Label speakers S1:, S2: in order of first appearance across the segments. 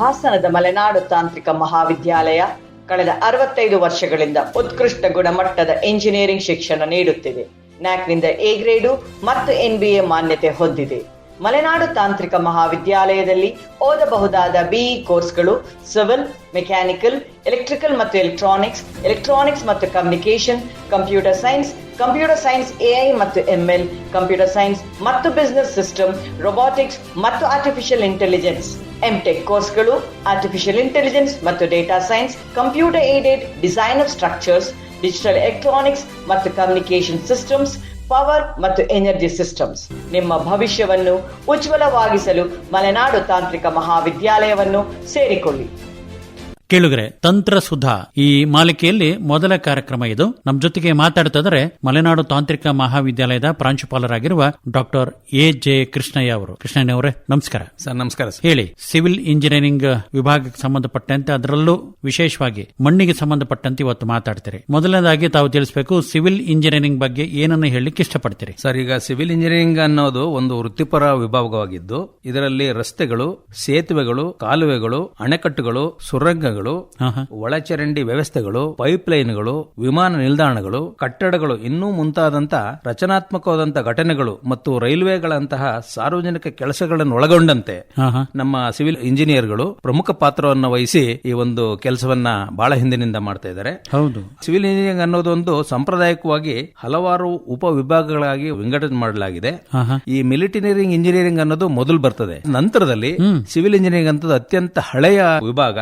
S1: ಹಾಸನದ ಮಲೆನಾಡು ತಾಂತ್ರಿಕ ಮಹಾವಿದ್ಯಾಲಯ ಕಳೆದ ಅರವತ್ತೈದು ವರ್ಷಗಳಿಂದ ಉತ್ಕೃಷ್ಟ ಗುಣಮಟ್ಟದ ಇಂಜಿನಿಯರಿಂಗ್ ಶಿಕ್ಷಣ ನೀಡುತ್ತಿದೆ. ನ್ಯಾಕ್ನಿಂದ ಎ ಗ್ರೇಡು ಮತ್ತು ಎನ್ ಬಿ ಎ ಮಾನ್ಯತೆ ಹೊಂದಿದೆ. ಮಲೆನಾಡು ತಾಂತ್ರಿಕ ಮಹಾವಿದ್ಯಾಲಯದಲ್ಲಿ ಓದಬಹುದಾದ ಬಿಇ ಕೋರ್ಸ್ಗಳು ಸಿವಿಲ್, ಮೆಕ್ಯಾನಿಕಲ್, ಎಲೆಕ್ಟ್ರಿಕಲ್ ಮತ್ತು ಎಲೆಕ್ಟ್ರಾನಿಕ್ಸ್ ಎಲೆಕ್ಟ್ರಾನಿಕ್ಸ್ ಮತ್ತು communication computer science computer science AI ಮತ್ತು ಎಂಎಲ್ ಕಂಪ್ಯೂಟರ್ ಸೈನ್ಸ್ ಮತ್ತು ಬಿಸ್ನೆಸ್ ಸಿಸ್ಟಮ್ ರೊಬೊಟಿಕ್ಸ್ ಮತ್ತು ಆರ್ಟಿಫಿಷಿಯಲ್ ಇಂಟೆಲಿಜೆನ್ಸ್ ಎಂಟೆಕ್ ಕೋರ್ಸ್ಗಳು ಆರ್ಟಿಫಿಷಿಯಲ್ ಇಂಟೆಲಿಜೆನ್ಸ್ ಮತ್ತು data science computer aided design of structures digital electronics ಮತ್ತು communication systems power ಮತ್ತು energy systems ನಿಮ್ಮ ಭವಿಷ್ಯವನ್ನು ಉಜ್ವಲವಾಗಿಸಲು ಮಲೆನಾಡು ತಾಂತ್ರಿಕ ಮಹಾವಿದ್ಯಾಲಯವನ್ನು ಸೇರಿಕೊಳ್ಳಿ.
S2: ಕೇಳುಗರೆ ತಂತ್ರ ಸುಧಾ ಈ ಮಾಲಿಕೆಯಲ್ಲಿ ಮೊದಲ ಕಾರ್ಯಕ್ರಮ ಇದು. ನಮ್ಮ ಜೊತೆಗೆ ಮಾತಾಡ್ತಿದ್ರೆ ಮಲೆನಾಡು ತಾಂತ್ರಿಕ ಮಹಾವಿದ್ಯಾಲಯದ ಪ್ರಾಂಶುಪಾಲರಾಗಿರುವ ಡಾಕ್ಟರ್ ಎ ಜೆ ಕೃಷ್ಣಯ್ಯ ಅವರು. ಕೃಷ್ಣಯ್ಯ ಅವರೇ ನಮಸ್ಕಾರ.
S3: ಸರ್ ನಮಸ್ಕಾರ
S2: ಹೇಳಿ ಸಿವಿಲ್ ಇಂಜಿನಿಯರಿಂಗ್ ವಿಭಾಗಕ್ಕೆ ಸಂಬಂಧಪಟ್ಟಂತೆ ಅದರಲ್ಲೂ ವಿಶೇಷವಾಗಿ ಮಣ್ಣಿಗೆ ಸಂಬಂಧಪಟ್ಟಂತೆ ಇವತ್ತು ಮಾತಾಡ್ತೀರಿ. ಮೊದಲನೇದಾಗಿ ತಾವು ತಿಳಿಸಬೇಕು ಸಿವಿಲ್ ಇಂಜಿನಿಯರಿಂಗ್ ಬಗ್ಗೆ ಏನನ್ನು ಹೇಳಲಿಕ್ಕೆ ಇಷ್ಟಪಡ್ತೀರಿ?
S3: ಸರ್ ಈಗ ಸಿವಿಲ್ ಇಂಜಿನಿಯರಿಂಗ್ ಅನ್ನೋದು ಒಂದು ವೃತ್ತಿಪರ ವಿಭಾಗವಾಗಿದ್ದು ಇದರಲ್ಲಿ ರಸ್ತೆಗಳು ಸೇತುವೆಗಳು ಕಾಲುವೆಗಳು ಅಣೆಕಟ್ಟುಗಳು ಸುರಂಗಗಳು
S2: ಹಾ.
S3: ಒಳಚರಂಡಿ ವ್ಯವಸ್ಥೆಗಳು ಪೈಪ್ ಲೈನ್ಗಳು ವಿಮಾನ ನಿಲ್ದಾಣಗಳು ಕಟ್ಟಡಗಳು ಇನ್ನೂ ಮುಂತಾದಂತಹ ರಚನಾತ್ಮಕವಾದಂತಹ ಘಟನೆಗಳು ಮತ್ತು ರೈಲ್ವೆಗಳಂತಹ ಸಾರ್ವಜನಿಕ ಕೆಲಸಗಳನ್ನು ಒಳಗೊಂಡಂತೆ. ನಮ್ಮ ಸಿವಿಲ್ ಇಂಜಿನಿಯರ್ಗಳು ಪ್ರಮುಖ ಪಾತ್ರವನ್ನು ವಹಿಸಿ ಈ ಒಂದು ಕೆಲಸವನ್ನ ಬಹಳ ಹಿಂದಿನಿಂದ ಮಾಡ್ತಾ ಇದ್ದಾರೆ.
S2: ಹೌದು.
S3: ಸಿವಿಲ್ ಇಂಜಿನಿಯರಿಂಗ್ ಅನ್ನೋದೊಂದು ಸಾಂಪ್ರದಾಯಿಕವಾಗಿ ಹಲವಾರು ಉಪ ವಿಭಾಗಗಳಾಗಿ ವಿಂಗಡಣೆ ಮಾಡಲಾಗಿದೆ. ಈ ಮಿಲಿಟರಿಯರಿಂಗ್ ಇಂಜಿನಿಯರಿಂಗ್ ಅನ್ನೋದು ಮೊದಲು ಬರ್ತದೆ. ನಂತರದಲ್ಲಿ ಸಿವಿಲ್ ಇಂಜಿನಿಯರಿಂಗ್ ಅಂತ ಅತ್ಯಂತ ಹಳೆಯ ವಿಭಾಗ.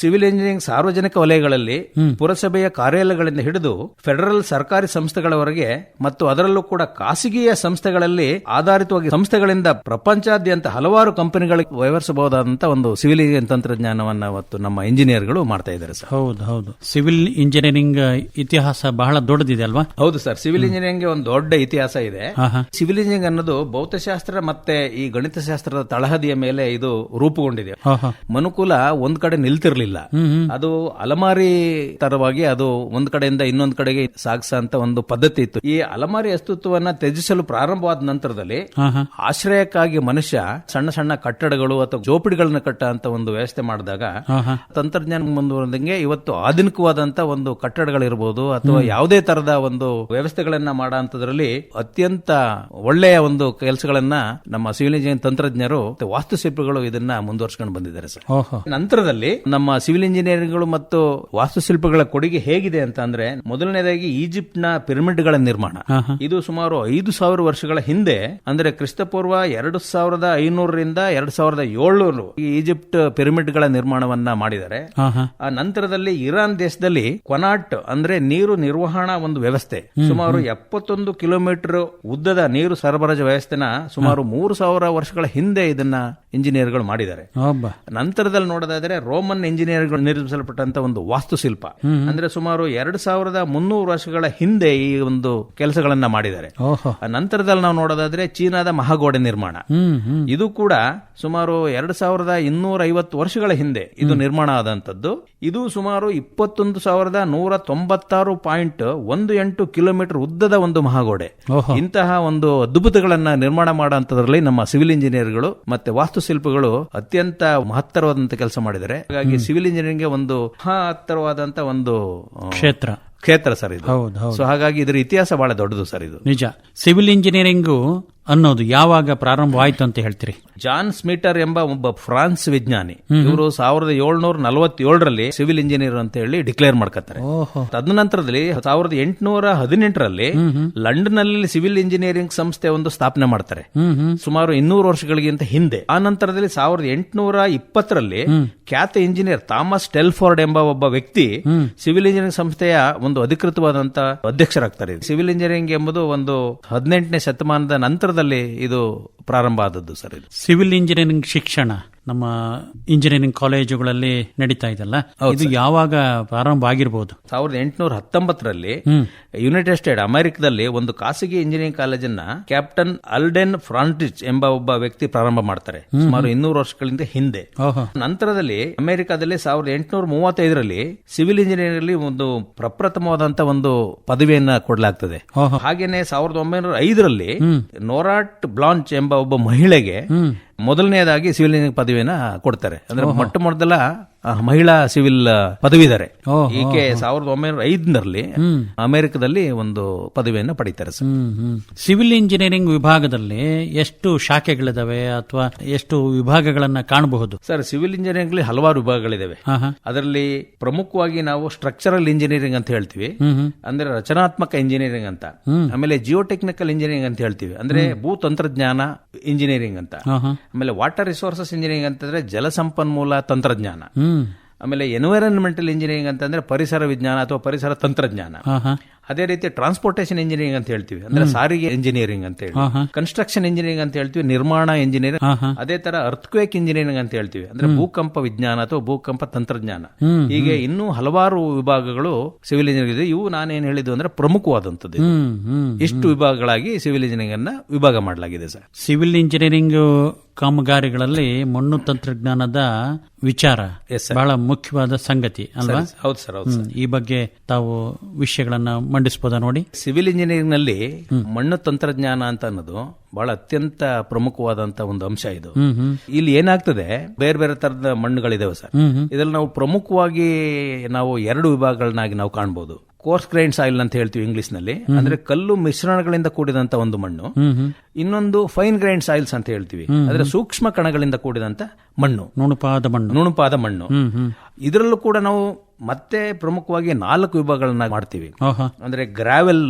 S3: ಸಿವಿಲ್ ಇಂಜಿನಿಯರಿಂಗ್ ಸಾರ್ವಜನಿಕ ವಲಯಗಳಲ್ಲಿ ಪುರಸಭೆಯ ಕಾರ್ಯಾಲಯಗಳಿಂದ ಹಿಡಿದು ಫೆಡರಲ್ ಸರ್ಕಾರಿ ಸಂಸ್ಥೆಗಳವರೆಗೆ ಮತ್ತು ಅದರಲ್ಲೂ ಕೂಡ ಖಾಸಗಿಯ ಸಂಸ್ಥೆಗಳಲ್ಲಿ ಆಧಾರಿತವಾಗಿ ಸಂಸ್ಥೆಗಳಿಂದ ಪ್ರಪಂಚಾದ್ಯಂತ ಹಲವಾರು ಕಂಪನಿಗಳಿಗೆ ವ್ಯವಹರಿಸಬಹುದಾದಂತಹ ಒಂದು ಸಿವಿಲ್ ಇಂಜಿನಿಯರಿಂಗ್ ತಂತ್ರಜ್ಞಾನವನ್ನು ಮತ್ತು ನಮ್ಮ ಇಂಜಿನಿಯರ್ಗಳು ಮಾಡ್ತಾ ಇದ್ದಾರೆ ಸರ್.
S2: ಹೌದು ಹೌದು. ಸಿವಿಲ್ ಇಂಜಿನಿಯರಿಂಗ್ ಇತಿಹಾಸ ಬಹಳ ದೊಡ್ಡದಿದೆ ಅಲ್ವಾ?
S3: ಹೌದು ಸರ್ ಸಿವಿಲ್ ಇಂಜಿನಿಯರಿಂಗ್ ಒಂದು ದೊಡ್ಡ ಇತಿಹಾಸ ಇದೆ. ಸಿವಿಲ್ ಇಂಜಿನಿಯರಿಂಗ್ ಅನ್ನೋದು ಭೌತಶಾಸ್ತ್ರ ಮತ್ತೆ ಈ ಗಣಿತಶಾಸ್ತ್ರದ ತಳಹದಿಯ ಮೇಲೆ ಇದು ರೂಪುಗೊಂಡಿದೆ. ಮನುಕುಲ ಒಂದ್ ಕಡೆ ನಿಲ್ತಿರ್ಲಿಲ್ಲ. ಅದು ಅಲಮಾರಿ ತರವಾಗಿ ಅದು ಒಂದ್ ಕಡೆಯಿಂದ ಇನ್ನೊಂದ್ ಕಡೆಗೆ ಸಾಗಿಸಂತ ಒಂದು ಪದ್ಧತಿ ಇತ್ತು. ಈ ಅಲಮಾರಿ ಅಸ್ತಿತ್ವವನ್ನ ತ್ಯಜಿಸಲು ಪ್ರಾರಂಭವಾದ ನಂತರದಲ್ಲಿ. ಆಶ್ರಯಕ್ಕಾಗಿ ಮನುಷ್ಯ ಸಣ್ಣ ಸಣ್ಣ ಕಟ್ಟಡಗಳು ಅಥವಾ ಜೋಪಡಿಗಳನ್ನ ಕಟ್ಟ ಅಂತ ಒಂದು ವ್ಯವಸ್ಥೆ ಮಾಡಿದಾಗ. ತಂತ್ರಜ್ಞಾನ ಮುಂದುವರೆದಂಗೆ ಇವತ್ತು ಆಧುನಿಕವಾದಂತ ಒಂದು ಕಟ್ಟಡಗಳಿರ್ಬೋದು ಅಥವಾ ಯಾವುದೇ ತರದ ಒಂದು ವ್ಯವಸ್ಥೆಗಳನ್ನ ಮಾಡುವಂತದ್ರಲ್ಲಿ ಅತ್ಯಂತ ಒಳ್ಳೆಯ ಒಂದು ಕೆಲಸಗಳನ್ನ ನಮ್ಮ ಸಿವಿಲ್ ಇಂಜಿನಿಯರಿಂಗ್ ತಂತ್ರಜ್ಞರು ವಾಸ್ತುಶಿಲ್ಪಿಗಳು ಇದನ್ನ ಮುಂದುವರ್ಸ್ಕೊಂಡು ಬಂದಿದ್ದಾರೆ ಸರ್. ನಂತರದಲ್ಲಿ ನಮ್ಮ ಸಿವಿಲ್ ಇಂಜಿನಿಯರಿಂಗ್ಗಳು ಮತ್ತು ವಾಸ್ತುಶಿಲ್ಪಗಳ ಕೊಡುಗೆ ಹೇಗಿದೆ ಅಂತ ಅಂದ್ರೆ ಮೊದಲನೇದಾಗಿ ಈಜಿಪ್ಟ್ನ ಪಿರಮಿಡ್ಗಳ ನಿರ್ಮಾಣ. ಇದು ಸುಮಾರು ಐದು ಸಾವಿರ ವರ್ಷಗಳ ಹಿಂದೆ ಅಂದ್ರೆ ಕ್ರಿಸ್ತಪೂರ್ವ ಎರಡು ಸಾವಿರದ ಐನೂರರಿಂದ ಎರಡು ಸಾವಿರದ ಏಳ್ನೂರು ಈಜಿಪ್ಟ್ ಈಜಿಪ್ಟ್ ಪಿರಮಿಡ್ಗಳ ನಿರ್ಮಾಣವನ್ನ ಮಾಡಿದ್ದಾರೆ. ಆ ನಂತರದಲ್ಲಿ ಇರಾನ್ ದೇಶದಲ್ಲಿ ಕೊನಾಟ್ ಅಂದ್ರೆ ನೀರು ನಿರ್ವಹಣಾ ಒಂದು ವ್ಯವಸ್ಥೆ. ಸುಮಾರು ಎಪ್ಪತ್ತೊಂದು ಕಿಲೋಮೀಟರ್ ಉದ್ದದ ನೀರು ಸರಬರಾಜು ವ್ಯವಸ್ಥೆನ ಸುಮಾರು ಮೂರು ಸಾವಿರ ವರ್ಷಗಳ ಹಿಂದೆ ಇದನ್ನ ಇಂಜಿನಿಯರ್ಗಳು ಮಾಡಿದ್ದಾರೆ. ನಂತರದಲ್ಲಿ ನೋಡೋದಾದ್ರೆ ರೋಮನ್ ಇಂಜಿನಿಯರ್ಗಳು ನಿರ್ಮಿಸಲ್ಪಟ್ಟಂತ ಒಂದು ವಾಸ್ತುಶಿಲ್ಪ. ಅಂದ್ರೆ ಸುಮಾರು ಎರಡು ಸಾವಿರದ ಮುನ್ನೂರು ವರ್ಷಗಳ ಹಿಂದೆ ಈ ಒಂದು ಕೆಲಸಗಳನ್ನ ಮಾಡಿದ್ದಾರೆ. ನಂತರದಲ್ಲಿ ನಾವು ನೋಡೋದಾದ್ರೆ ಚೀನಾದ ಮಹಾಗೋಡೆ ನಿರ್ಮಾಣ. ಇದು ಕೂಡ ಸುಮಾರು ಎರಡು ಸಾವಿರದ ಇನ್ನೂರ ಐವತ್ತು ವರ್ಷಗಳ ಹಿಂದೆ ಇದು ನಿರ್ಮಾಣ ಆದಂತದ್ದು. ಇದು ಸುಮಾರು ಇಪ್ಪತ್ತೊಂದು ಸಾವಿರದ ನೂರ ತೊಂಬತ್ತಾರು ಪಾಯಿಂಟ್ ಒಂದು ಎಂಟು ಕಿಲೋಮೀಟರ್ ಉದ್ದದ ಒಂದು ಮಹಾಗೋಡೆ. ಇಂತಹ ಒಂದು ಅದ್ಭುತಗಳನ್ನ ನಿರ್ಮಾಣ ಮಾಡುವಂತದ್ರಲ್ಲಿ ನಮ್ಮ ಸಿವಿಲ್ ಇಂಜಿನಿಯರ್ಗಳು ಮತ್ತೆ ವಾಸ್ತುಶಿಲ್ಪಗಳು ಅತ್ಯಂತ ಮಹತ್ತರವಾದಂತ ಕೆಲಸ ಮಾಡಿದ್ದಾರೆ. ಹಾಗಾಗಿ ಸಿವಿಲ್ ಇಂಜಿನಿಯರಿಂಗ್ ಒಂದು ಹತ್ತರವಾದಂತ ಒಂದು
S2: ಕ್ಷೇತ್ರ.
S3: ಕ್ಷೇತ್ರ ಸರ್ ಇದು.
S2: ಹೌದು ಹೌದು.
S3: ಸೊ ಹಾಗಾಗಿ ಇದರ ಇತಿಹಾಸ ಬಹಳ ದೊಡ್ಡದು ಸರ್ ಇದು.
S2: ನಿಜ. ಸಿವಿಲ್ ಇಂಜಿನಿಯರಿಂಗು ಅನ್ನೋದು ಯಾವಾಗ ಪ್ರಾರಂಭವಾಯಿತು ಅಂತ ಹೇಳ್ತೀರಿ?
S3: ಜಾನ್ ಸ್ಮೀಟರ್ ಎಂಬ ಒಬ್ಬ ಫ್ರಾನ್ಸ್ ವಿಜ್ಞಾನಿ. ಇವರು ಸಾವಿರದ ಏಳ್ನೂರ ನಲವತ್ತೇಳರಲ್ಲಿ ಸಿವಿಲ್ ಇಂಜಿನಿಯರ್ ಅಂತ ಹೇಳಿ ಡಿಕ್ಲೇರ್ ಮಾಡ್ಕೊತಾರೆ
S2: ಓಹೋ.
S3: ತದನಂತರದಲ್ಲಿ ಸಾವಿರದ ಎಂಟುನೂರ ಹದಿನೆಂಟರಲ್ಲಿ ಲಂಡನ್ನಲ್ಲಿ ಸಿವಿಲ್ ಇಂಜಿನಿಯರಿಂಗ್ ಸಂಸ್ಥೆ ಒಂದು ಸ್ಥಾಪನೆ ಮಾಡ್ತಾರೆ. ಸುಮಾರು ಇನ್ನೂರು ವರ್ಷಗಳಿಗಿಂತ ಹಿಂದೆ. ಆ ನಂತರದಲ್ಲಿ ಸಾವಿರದ ಎಂಟುನೂರ ಇಪ್ಪತ್ತರಲ್ಲಿ ಖ್ಯಾತ ಇಂಜಿನಿಯರ್ ಥಾಮಸ್ ಟೆಲ್ಫೋರ್ಡ್ ಎಂಬ ಒಬ್ಬ ವ್ಯಕ್ತಿ ಸಿವಿಲ್ ಇಂಜಿನಿಯರಿಂಗ್ ಸಂಸ್ಥೆಯ ಒಂದು ಅಧಿಕೃತವಾದಂತ ಅಧ್ಯಕ್ಷರಾಗ್ತಾರೆ. ಸಿವಿಲ್ ಇಂಜಿನಿಯರಿಂಗ್ ಎಂಬುದು ಒಂದು ಹದಿನೆಂಟನೇ ಶತಮಾನದ ನಂತರದಲ್ಲಿ ನಂತರದಲ್ಲಿ ಇದು ಪ್ರಾರಂಭ ಆದದ್ದು ಸರ್
S2: ಸಿವಿಲ್ ಇಂಜಿನಿಯರಿಂಗ್ ಶಿಕ್ಷಣ. ನಮ್ಮ ಇಂಜಿನಿಯರಿಂಗ್ ಕಾಲೇಜುಗಳಲ್ಲಿ ನಡೀತಾ ಇದೆಲ್ಲ ಇದು ಯಾವಾಗ ಪ್ರಾರಂಭ ಆಗಿರಬಹುದು
S3: ಸಾವಿರದ ಎಂಟುನೂರ ಹತ್ತೊಂಬತ್ತರಲ್ಲಿ ಯುನೈಟೆಡ್ ಸ್ಟೇಟ್ ಅಮೆರಿಕದಲ್ಲಿ ಒಂದು ಖಾಸಗಿ ಇಂಜಿನಿಯರಿಂಗ್ ಕಾಲೇಜನ್ನ ಕ್ಯಾಪ್ಟನ್ ಅಲ್ಡೆನ್ ಫ್ರಾಂಟಿಚ್ ಎಂಬ ಒಬ್ಬ ವ್ಯಕ್ತಿ ಪ್ರಾರಂಭ ಮಾಡ್ತಾರೆ. ಸುಮಾರು ಇನ್ನೂರು ವರ್ಷಗಳಿಂದ ಹಿಂದೆ. ನಂತರದಲ್ಲಿ ಅಮೆರಿಕದಲ್ಲಿ ಸಾವಿರದ ಎಂಟುನೂರ ಮೂವತ್ತೈದರಲ್ಲಿ ಸಿವಿಲ್ ಇಂಜಿನಿಯರಿಂಗ್ ಅಲ್ಲಿ ಒಂದು ಪ್ರಪ್ರಥಮವಾದಂತಹ ಒಂದು ಪದವಿಯನ್ನ ಕೊಡಲಾಗ್ತದೆ. ಹಾಗೇನೆ ಸಾವಿರದ ಒಂಬೈನೂರ ಐದರಲ್ಲಿ ನೋರಾಟ್ ಬ್ಲಾಂಚ್ ಎಂಬ ಒಬ್ಬ ಮಹಿಳೆಗೆ ಮೊದಲನೆಯದಾಗಿ ಸಿವಿಲ್ ಇಂಜಿನಿಯರಿಂಗ್ ಪದವಿಯನ್ನು ಕೊಡ್ತಾರೆ. ಅಂದ್ರೆ ಮೊಟ್ಟ ಮೊದಲ ಮಹಿಳಾ ಸಿವಿಲ್ ಪದವೀಧರೆ.
S2: ಇದಾರೆ
S3: ಈಕೆ ಸಾವಿರದ ಒಂಬೈನೂರ ಐದರಲ್ಲಿ ಅಮೆರಿಕದಲ್ಲಿ ಒಂದು ಪದವಿಯನ್ನು ಪಡಿತಾರೆ
S2: ಸಿವಿಲ್ ಇಂಜಿನಿಯರಿಂಗ್ ವಿಭಾಗದಲ್ಲಿ ಎಷ್ಟು ಶಾಖೆಗಳಿದಾವೆ ಅಥವಾ ಎಷ್ಟು ವಿಭಾಗಗಳನ್ನ ಕಾಣಬಹುದು?
S3: ಸರ್ ಸಿವಿಲ್ ಇಂಜಿನಿಯರಿಂಗ್ ಅಲ್ಲಿ ಹಲವಾರು ವಿಭಾಗಗಳಿದಾವೆ. ಅದರಲ್ಲಿ ಪ್ರಮುಖವಾಗಿ ನಾವು ಸ್ಟ್ರಕ್ಚರಲ್ ಇಂಜಿನಿಯರಿಂಗ್ ಅಂತ ಹೇಳ್ತೀವಿ. ಅಂದ್ರೆ ರಚನಾತ್ಮಕ ಇಂಜಿನಿಯರಿಂಗ್ ಅಂತ. ಆಮೇಲೆ ಜಿಯೋಟೆಕ್ನಿಕಲ್ ಇಂಜಿನಿಯರಿಂಗ್ ಅಂತ ಹೇಳ್ತೀವಿ. ಅಂದ್ರೆ ಭೂ ತಂತ್ರಜ್ಞಾನ ಇಂಜಿನಿಯರಿಂಗ್ ಅಂತ. ಆಮೇಲೆ ವಾಟರ್ ರಿಸೋರ್ಸಸ್ ಇಂಜಿನಿಯರಿಂಗ್ ಅಂತಂದ್ರೆ ಜಲಸಂಪನ್ಮೂಲ ತಂತ್ರಜ್ಞಾನ. ಆಮೇಲೆ ಎನ್ವೈರನ್ಮೆಂಟಲ್ ಇಂಜಿನಿಯರಿಂಗ್ ಅಂತಂದ್ರೆ ಪರಿಸರ ವಿಜ್ಞಾನ ಅಥವಾ ಪರಿಸರ ತಂತ್ರಜ್ಞಾನ. ಅದೇ ರೀತಿ ಟ್ರಾನ್ಸ್ಪೋರ್ಟೇಷನ್ ಇಂಜಿನಿಯರಿಂಗ್ ಅಂತ ಹೇಳ್ತೀವಿ. ಅಂದ್ರೆ ಸಾರಿಗೆ ಇಂಜಿನಿಯರಿಂಗ್ ಅಂತ ಹೇಳಿ. ಕನ್ಸ್ಟ್ರಕ್ಷನ್ ಇಂಜಿನಿಯರಿಂಗ್ ಅಂತ ಹೇಳ್ತೀವಿ ನಿರ್ಮಾಣ ಇಂಜಿನಿಯರಿಂಗ್ ಅದೇ ತರ ಅರ್ಥಕ್ವೇಕ್ ಇಂಜಿನಿಯರಿಂಗ್ ಅಂತ ಹೇಳ್ತೀವಿ. ಅಂದ್ರೆ ಭೂಕಂಪ ವಿಜ್ಞಾನ ಅಥವಾ ಭೂಕಂಪ ತಂತ್ರಜ್ಞಾನ. ಹೀಗೆ ಇನ್ನೂ ಹಲವಾರು ವಿಭಾಗಗಳು ಸಿವಿಲ್ ಇಂಜಿನಿಯರಿಂಗ್ ಇದೆ. ಇವು ನಾನೇನ್ ಹೇಳಿದ್ದು ಅಂದ್ರೆ ಪ್ರಮುಖವಾದಂತದ್ದು ಇಷ್ಟು ವಿಭಾಗಗಳಾಗಿ ಸಿವಿಲ್ ಇಂಜಿನಿಯರಿಂಗ್ ಅನ್ನ ವಿಭಾಗ ಮಾಡಲಾಗಿದೆ ಸರ್.
S2: ಸಿವಿಲ್ ಇಂಜಿನಿಯರಿಂಗ್ ಕಾಮಗಾರಿಗಳಲ್ಲಿ ಮಣ್ಣು ತಂತ್ರಜ್ಞಾನದ ವಿಚಾರ ಬಹಳ ಮುಖ್ಯವಾದ ಸಂಗತಿ ಅಲ್ವಾ?
S3: ಹೌದು ಸರ್.
S2: ಈ ಬಗ್ಗೆ ತಾವು ವಿಷಯಗಳನ್ನ ಮಂಡಿಸಬಹುದಾ ನೋಡಿ?
S3: ಸಿವಿಲ್ ಇಂಜಿನಿಯರಿಂಗ್ನಲ್ಲಿ ಮಣ್ಣು ತಂತ್ರಜ್ಞಾನ ಅಂತ ಅನ್ನೋದು ಬಹಳ ಅತ್ಯಂತ ಪ್ರಮುಖವಾದಂತ ಒಂದು ಅಂಶ ಇದು. ಇಲ್ಲಿ ಏನಾಗ್ತದೆ? ಬೇರೆ ಬೇರೆ ತರದ ಮಣ್ಣುಗಳಿದಾವೆ ಸರ್. ಇದ್ರಲ್ಲಿ ನಾವು ಪ್ರಮುಖವಾಗಿ ನಾವು ಎರಡು ವಿಭಾಗಗಳನ್ನಾಗಿ ನಾವು ಕಾಣಬಹುದು ಕೋರ್ಸ್ ಗ್ರೈಂಡ್ ಸಾಯಿಲ್ ಅಂತ ಹೇಳ್ತೀವಿ ಇಂಗ್ಲಿಷ್ನಲ್ಲಿ ಅಂದ್ರೆ ಕಲ್ಲು ಮಿಶ್ರಣಗಳಿಂದ ಕೂಡಿದಂತ ಒಂದು ಮಣ್ಣು. ಇನ್ನೊಂದು ಫೈನ್ ಗ್ರೈಂಡ್ ಸಾಯಿಲ್ಸ್ ಅಂತ ಹೇಳ್ತೀವಿ. ಅಂದ್ರೆ ಸೂಕ್ಷ್ಮ ಕಣಗಳಿಂದ ಕೂಡಿದಂತ ಮಣ್ಣು.
S2: ನುಣುಪಾದ ಮಣ್ಣು.
S3: ನುಣುಪಾದ ಮಣ್ಣು. ಇದರಲ್ಲೂ ಕೂಡ ನಾವು ಮತ್ತೆ ಪ್ರಮುಖವಾಗಿ ನಾಲ್ಕು ವಿಭಾಗಗಳನ್ನ ಮಾಡ್ತೀವಿ. ಅಂದ್ರೆ ಗ್ರಾವೆಲ್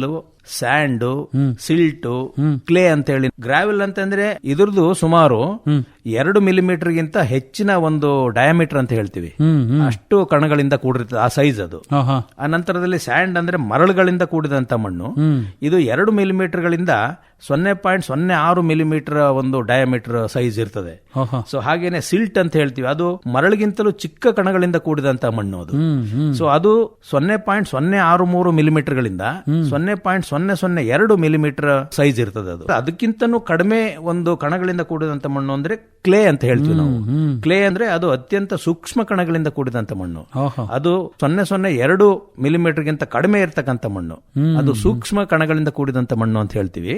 S3: ಸ್ಯಾಂಡು ಸಿಲ್ಟು ಕ್ಲೇ ಅಂತ ಹೇಳಿ. ಗ್ರಾವೆಲ್ ಅಂತಂದ್ರೆ ಇದ್ರದ್ದು ಸುಮಾರು ಎರಡು ಮಿಲಿಮೀಟರ್ ಗಿಂತ ಹೆಚ್ಚಿನ ಒಂದು ಡಯಾಮೀಟರ್ ಅಂತ ಹೇಳ್ತೀವಿ. ಅಷ್ಟು ಕಣಗಳಿಂದ ಕೂಡಿರ್ತದೆ ಆ ಸೈಜ್ ಅದು. ಆ ನಂತರದಲ್ಲಿ ಸ್ಯಾಂಡ್ ಅಂದ್ರೆ ಮರಳುಗಳಿಂದ ಕೂಡಿದಂತ ಮಣ್ಣು. ಇದು ಎರಡು ಮಿಲಿಮೀಟರ್ ಗಳಿಂದ ಸೊನ್ನೆ ಪಾಯಿಂಟ್ ಸೊನ್ನೆ ಆರು ಮಿಲಿಮೀಟರ್ ಒಂದು ಡಯಾಮೀಟರ್ ಸೈಜ್ ಇರ್ತದೆ. ಸೊ ಹಾಗೇನೆ ಸಿಲ್ಟ್ ಅಂತ ಹೇಳ್ತೀವಿ. ಅದು ಮರಳಿಗಿಂತಲೂ ಚಿಕ್ಕ ಕಣಗಳಿಂದ ಕೂಡಿದಂತ ಮಣ್ಣು ಅದು. ಸೊ ಅದು ಸೊನ್ನೆ ಪಾಯಿಂಟ್ ಸೊನ್ನೆ ಆರು ಮೂರು ಮಿಲಿಮೀಟರ್ ಗಳಿಂದ ಸೊನ್ನೆ ಪಾಯಿಂಟ್ ಸೊನ್ನೆ ಸೊನ್ನೆ ಎರಡು ಮಿಲಿಮೀಟರ್ ಸೈಜ್ ಇರ್ತದೆ ಅದು. ಅದಕ್ಕಿಂತನೂ ಕಡಿಮೆ ಒಂದು ಕಣಗಳಿಂದ ಕೂಡಿದಂತ ಮಣ್ಣು ಅಂದ್ರೆ ಕ್ಲೇ ಅಂತ ಹೇಳ್ತೀವಿ ನಾವು. ಕ್ಲೇ ಅಂದ್ರೆ ಅದು ಅತ್ಯಂತ ಸೂಕ್ಷ್ಮ ಕಣಗಳಿಂದ ಕೂಡಿದಂತ ಮಣ್ಣು. ಅದು ಸೊನ್ನೆ ಸೊನ್ನೆ ಎರಡು ಮಿಲಿಮೀಟರ್ ಗಿಂತ ಕಡಿಮೆ ಇರ್ತಕ್ಕಂಥ ಮಣ್ಣು. ಅದು ಸೂಕ್ಷ್ಮ ಕಣಗಳಿಂದ ಕೂಡಿದಂತ ಮಣ್ಣು ಅಂತ ಹೇಳ್ತೀವಿ.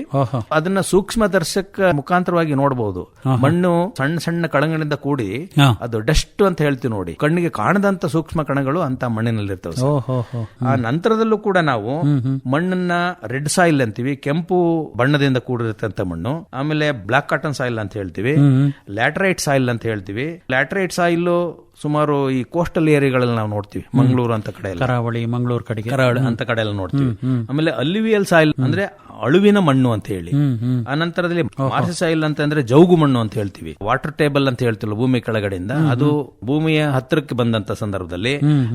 S3: ಅದನ್ನ ಸೂಕ್ಷ್ಮ ದರ್ಶಕ ಮುಖಾಂತರವಾಗಿ ನೋಡಬಹುದು ಮಣ್ಣು ಸಣ್ಣ ಸಣ್ಣ ಕಣಗಳಿಂದ ಕೂಡಿ. ಅದು ಡಸ್ಟ್ ಅಂತ ಹೇಳ್ತೀವಿ ನೋಡಿ. ಕಣ್ಣಿಗೆ ಕಾಣದಂತ ಸೂಕ್ಷ್ಮ ಕಣಗಳು ಅಂತ ಮಣ್ಣಿನಲ್ಲಿರ್ತವೆ ಆ ನಂತರದಲ್ಲೂ ಕೂಡ ನಾವು ಮಣ್ಣನ್ನ ರೆಡ್ ಸಾಯಿಲ್ ಅಂತೀವಿ ಕೆಂಪು ಬಣ್ಣದಿಂದ ಕೂಡಿರ್ತಂತ ಮಣ್ಣು ಆಮೇಲೆ ಬ್ಲಾಕ್ ಕಾಟನ್ ಸಾಯಿಲ್ ಅಂತ ಹೇಳ್ತೀವಿ ಲ್ಯಾಟರೈಟ್ ಸಾಯಿಲ್ ಅಂತ ಹೇಳ್ತೀವಿ. ಲ್ಯಾಟರೈಟ್ ಸಾಯಿಲ್ ಸುಮಾರು ಈ ಕೋಸ್ಟಲ್ ಏರಿಯಾಗಳಲ್ಲಿ ನಾವು ನೋಡ್ತೀವಿ ಮಂಗಳೂರು ಅಂತ ಕಡೆ
S2: ಕರಾವಳಿ ಮಂಗಳೂರು ಕಡೆ
S3: ಕರಾವಳಿ ಅಂತ ಕಡೆ ಎಲ್ಲ ನೋಡ್ತೀವಿ ಆಮೇಲೆ ಅಲ್ಯುವಿಯಲ್ ಸಾಯಿಲ್ ಅಂದ್ರೆ ಅಳುವಿನ ಮಣ್ಣು ಅಂತ ಹೇಳಿ. ಆ ನಂತರದಲ್ಲಿ ಮಾರ್ಸಿ ಸಾಯಿಲ್ ಅಂತ ಅಂದ್ರೆ ಜೌಗು ಮಣ್ಣು ಅಂತ ಹೇಳ್ತೀವಿ. ವಾಟರ್ ಟೇಬಲ್ ಅಂತ ಹೇಳ್ತಿಲ್ಲ ಭೂಮಿ ಕೆಳಗಡೆಯಿಂದ. ಅದು ಭೂಮಿಯ ಹತ್ತಿರಕ್ಕೆ ಬಂದಂತ ಸಂದರ್ಭದಲ್ಲಿ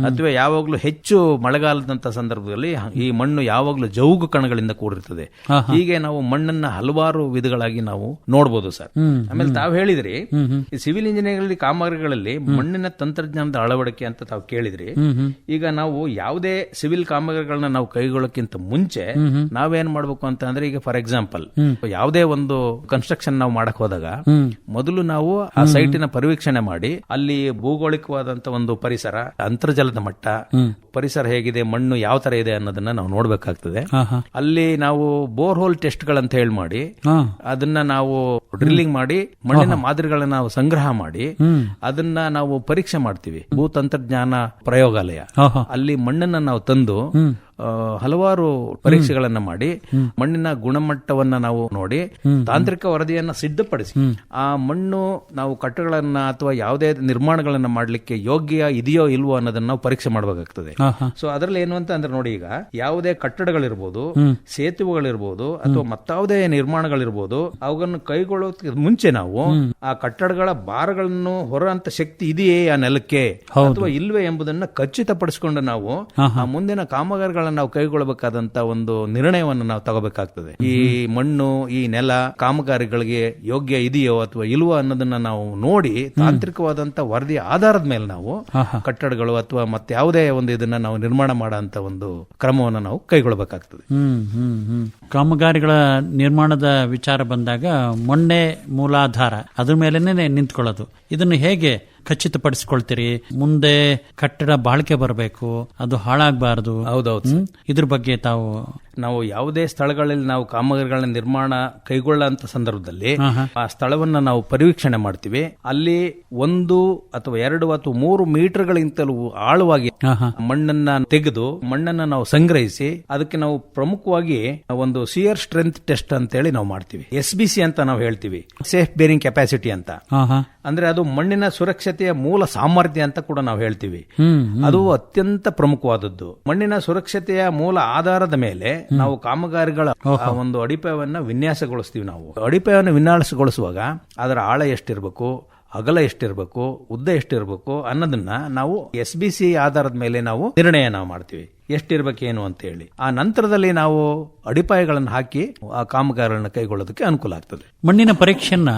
S3: ಅಥವಾ ಯಾವಾಗಲೂ ಹೆಚ್ಚು ಮಳೆಗಾಲದಂತ ಸಂದರ್ಭದಲ್ಲಿ ಈ ಮಣ್ಣು ಯಾವಾಗ್ಲೂ ಜೌಗು ಕಣಗಳಿಂದ ಕೂಡಿರ್ತದೆ. ಹೀಗೆ ನಾವು ಮಣ್ಣನ್ನ ಹಲವಾರು ವಿಧಗಳಾಗಿ ನಾವು ನೋಡಬಹುದು ಸರ್. ಆಮೇಲೆ ತಾವು ಹೇಳಿದ್ರಿ ಸಿವಿಲ್ ಇಂಜಿನಿಯರಿಂಗ್ ಕಾಮಗಾರಿಗಳಲ್ಲಿ ಮಣ್ಣಿನ ತಂತ್ರಜ್ಞಾನದ ಅಳವಡಿಕೆ ಅಂತ ತಾವು ಕೇಳಿದ್ರಿ. ಈಗ ನಾವು ಯಾವುದೇ ಸಿವಿಲ್ ಕಾಮಗಾರಿಗಳನ್ನ ನಾವು ಕೈಗೊಳ್ಳಕ್ಕಿಂತ ಮುಂಚೆ ನಾವೇನ್ ಮಾಡ್ಬೇಕು ಅಂತ ಅಂದ್ರೆ ಈಗ ಫಾರ್ ಎಕ್ಸಾಂಪಲ್ ಯಾವುದೇ ಒಂದು ಕನ್ಸ್ಟ್ರಕ್ಷನ್ ನಾವು ಮಾಡಕ್ ಹೋದಾಗ ಮೊದಲು ನಾವು ಆ ಸೈಟಿನ ಪರಿವೀಕ್ಷಣೆ ಮಾಡಿ ಅಲ್ಲಿ ಭೌಗೋಳಿಕವಾದಂತ ಒಂದು ಪರಿಸರ ಅಂತರ್ಜಲದ ಮಟ್ಟ ಪರಿಸರ ಹೇಗಿದೆ ಮಣ್ಣು ಯಾವ ತರ ಇದೆ ಅನ್ನೋದನ್ನ ನಾವು ನೋಡ್ಬೇಕಾಗ್ತದೆ. ಅಲ್ಲಿ ನಾವು ಬೋರ್ ಹೋಲ್ ಟೆಸ್ಟ್ ಗಳಂತ ಹೇಳಿ ಮಾಡಿ ಅದನ್ನ ನಾವು ಡ್ರಿಲ್ಲಿಂಗ್ ಮಾಡಿ ಮಣ್ಣಿನ ಮಾದರಿಗಳನ್ನ ನಾವು ಸಂಗ್ರಹ ಮಾಡಿ ಅದನ್ನ ನಾವು ಪರೀಕ್ಷೆ ಮಾಡ್ತೀವಿ. ಭೂತಂತ್ರಜ್ಞಾನ ಪ್ರಯೋಗಾಲಯ. ಅಲ್ಲಿ ಮಣ್ಣನ್ನ ನಾವು ತಂದು ಹಲವಾರು ಪರೀಕ್ಷೆಗಳನ್ನ ಮಾಡಿ ಮಣ್ಣಿನ ಗುಣಮಟ್ಟವನ್ನ ನಾವು ನೋಡಿ ತಾಂತ್ರಿಕ ವರದಿಯನ್ನ ಸಿದ್ಧಪಡಿಸಿ ಆ ಮಣ್ಣು ನಾವು ಕಟ್ಟಡಗಳನ್ನ ಅಥವಾ ಯಾವುದೇ ನಿರ್ಮಾಣಗಳನ್ನ ಮಾಡಲಿಕ್ಕೆ ಯೋಗ್ಯ ಇದೆಯೋ ಇಲ್ವೋ ಅನ್ನೋದನ್ನ ನಾವು ಪರೀಕ್ಷೆ ಮಾಡಬೇಕಾಗ್ತದೆ. ಸೊ ಅದರಲ್ಲಿ ಏನು ಅಂತ ಅಂದ್ರೆ ನೋಡಿ ಈಗ ಯಾವುದೇ ಕಟ್ಟಡಗಳಿರ್ಬೋದು ಸೇತುವೆಗಳಿರ್ಬೋದು ಅಥವಾ ಮತ್ತಾವುದೇ ನಿರ್ಮಾಣಗಳಿರ್ಬೋದು ಅವುಗಳನ್ನು ಕೈಗೊಳ್ಳೋದಕ್ಕೆ ಮುಂಚೆ ನಾವು ಆ ಕಟ್ಟಡಗಳ ಭಾರಗಳನ್ನು ಹೊರಂತ ಶಕ್ತಿ ಇದೆಯೇ ಆ ನೆಲಕ್ಕೆ ಅಥವಾ ಇಲ್ವೇ ಎಂಬುದನ್ನ ಖಚಿತಪಡಿಸಿಕೊಂಡು ನಾವು ಆ ಮುಂದಿನ ಕಾಮಗಾರಿಗಳನ್ನ ನಾವು ಕೈಗೊಳ್ಳಬೇಕಾದಂತ ಒಂದು ನಿರ್ಣಯವನ್ನು ನಾವು ತಗೋಬೇಕಾಗ್ತದೆ. ಈ ಮಣ್ಣು ಈ ನೆಲ ಕಾಮಗಾರಿಗಳಿಗೆ ಯೋಗ್ಯ ಇದೆಯೋ ಅಥವಾ ಇಲ್ವೋ ಅನ್ನೋದನ್ನ ನಾವು ನೋಡಿ ತಾಂತ್ರಿಕವಾದಂತ ವರದಿ ಆಧಾರದ ಮೇಲೆ ನಾವು ಕಟ್ಟಡಗಳು ಅಥವಾ ಮತ್ತೆ ಯಾವುದೇ ಒಂದು ಇದನ್ನ ನಾವು ನಿರ್ಮಾಣ ಮಾಡೋ ಒಂದು ಕ್ರಮವನ್ನು ನಾವು ಕೈಗೊಳ್ಳಬೇಕಾಗ್ತದೆ.
S2: ಕಾಮಗಾರಿಗಳ ನಿರ್ಮಾಣದ ವಿಚಾರ ಬಂದಾಗ ಮೊನ್ನೆ ಮೂಲಾಧಾರ ಅದ್ರ ಮೇಲೆನೆ ನಿಂತ್ಕೊಳ್ಳೋದು. ಇದನ್ನು ಹೇಗೆ ಖಚಿತಪಡಿಸಿಕೊಳ್ತೀರಿ. ಮುಂದೆ ಕಟ್ಟಡ ಬಾಳಿಕೆ ಬರಬೇಕು. ಅದು ಹಾಳಾಗಬಾರದು.
S3: ಹೌದೌದು
S2: ಇದ್ರ ಬಗ್ಗೆ ತಾವು
S3: ನಾವು ಯಾವುದೇ ಸ್ಥಳಗಳಲ್ಲಿ ನಾವು ಕಾಮಗಾರಿಗಳನ್ನ ನಿರ್ಮಾಣ ಕೈಗೊಳ್ಳುವಂತ ಸಂದರ್ಭದಲ್ಲಿ ಆ ಸ್ಥಳವನ್ನ ನಾವು ಪರಿವೀಕ್ಷಣೆ ಮಾಡ್ತೀವಿ. ಅಲ್ಲಿ ಒಂದು ಅಥವಾ ಎರಡು ಅಥವಾ ಮೂರು ಮೀಟರ್ಗಳಿಗಿಂತಲೂ ಆಳವಾಗಿ ಮಣ್ಣನ್ನ ತೆಗೆದು ಮಣ್ಣನ್ನ ನಾವು ಸಂಗ್ರಹಿಸಿ ಅದಕ್ಕೆ ನಾವು ಪ್ರಮುಖವಾಗಿ ಒಂದು ಸಿಯರ್ ಸ್ಟ್ರೆಂತ್ ಟೆಸ್ಟ್ ಅಂತ ಹೇಳಿ ನಾವು ಮಾಡ್ತೀವಿ. ಎಸ್ ಬಿ ಸಿ ಅಂತ ನಾವು ಹೇಳ್ತೀವಿ. ಸೇಫ್ ಬೇರಿಂಗ್ ಕೆಪಾಸಿಟಿ ಅಂತ. ಅಂದ್ರೆ ಅದು ಮಣ್ಣಿನ ಸುರಕ್ಷತೆಯ ಮೂಲ ಸಾಮರ್ಥ್ಯ ಅಂತ ಕೂಡ ನಾವು ಹೇಳ್ತೀವಿ. ಅದು ಅತ್ಯಂತ ಪ್ರಮುಖವಾದದ್ದು. ಮಣ್ಣಿನ ಸುರಕ್ಷತೆಯ ಮೂಲ ಆಧಾರದ ಮೇಲೆ ನಾವು ಕಾಮಗಾರಿಗಳ ಒಂದು ಅಡಿಪಾಯವನ್ನ ವಿನ್ಯಾಸಗೊಳಿಸ್ತೀವಿ ನಾವು. ಅಡಿಪಾಯವನ್ನು ವಿನ್ಯಾಸಗೊಳಿಸುವಾಗ ಅದರ ಆಳ ಎಷ್ಟಿರಬೇಕು ಅಗಲ ಎಷ್ಟಿರಬೇಕು ಉದ್ದ ಎಷ್ಟಿರಬೇಕು ಅನ್ನೋದನ್ನ ನಾವು ಎಸ್ ಬಿ ಸಿ ಆಧಾರದ ಮೇಲೆ ನಾವು ನಿರ್ಣಯ ನಾವು ಮಾಡ್ತೀವಿ. ಎಷ್ಟಿರ್ಬೇಕೇನು ಅಂತ ಹೇಳಿ ಆ ನಂತರದಲ್ಲಿ ನಾವು ಅಡಿಪಾಯಗಳನ್ನು ಹಾಕಿ ಆ ಕಾಮಗಾರಿಗಳನ್ನ ಕೈಗೊಳ್ಳೋದಕ್ಕೆ ಅನುಕೂಲ ಆಗ್ತದೆ.
S2: ಮಣ್ಣಿನ ಪರೀಕ್ಷೆಯನ್ನ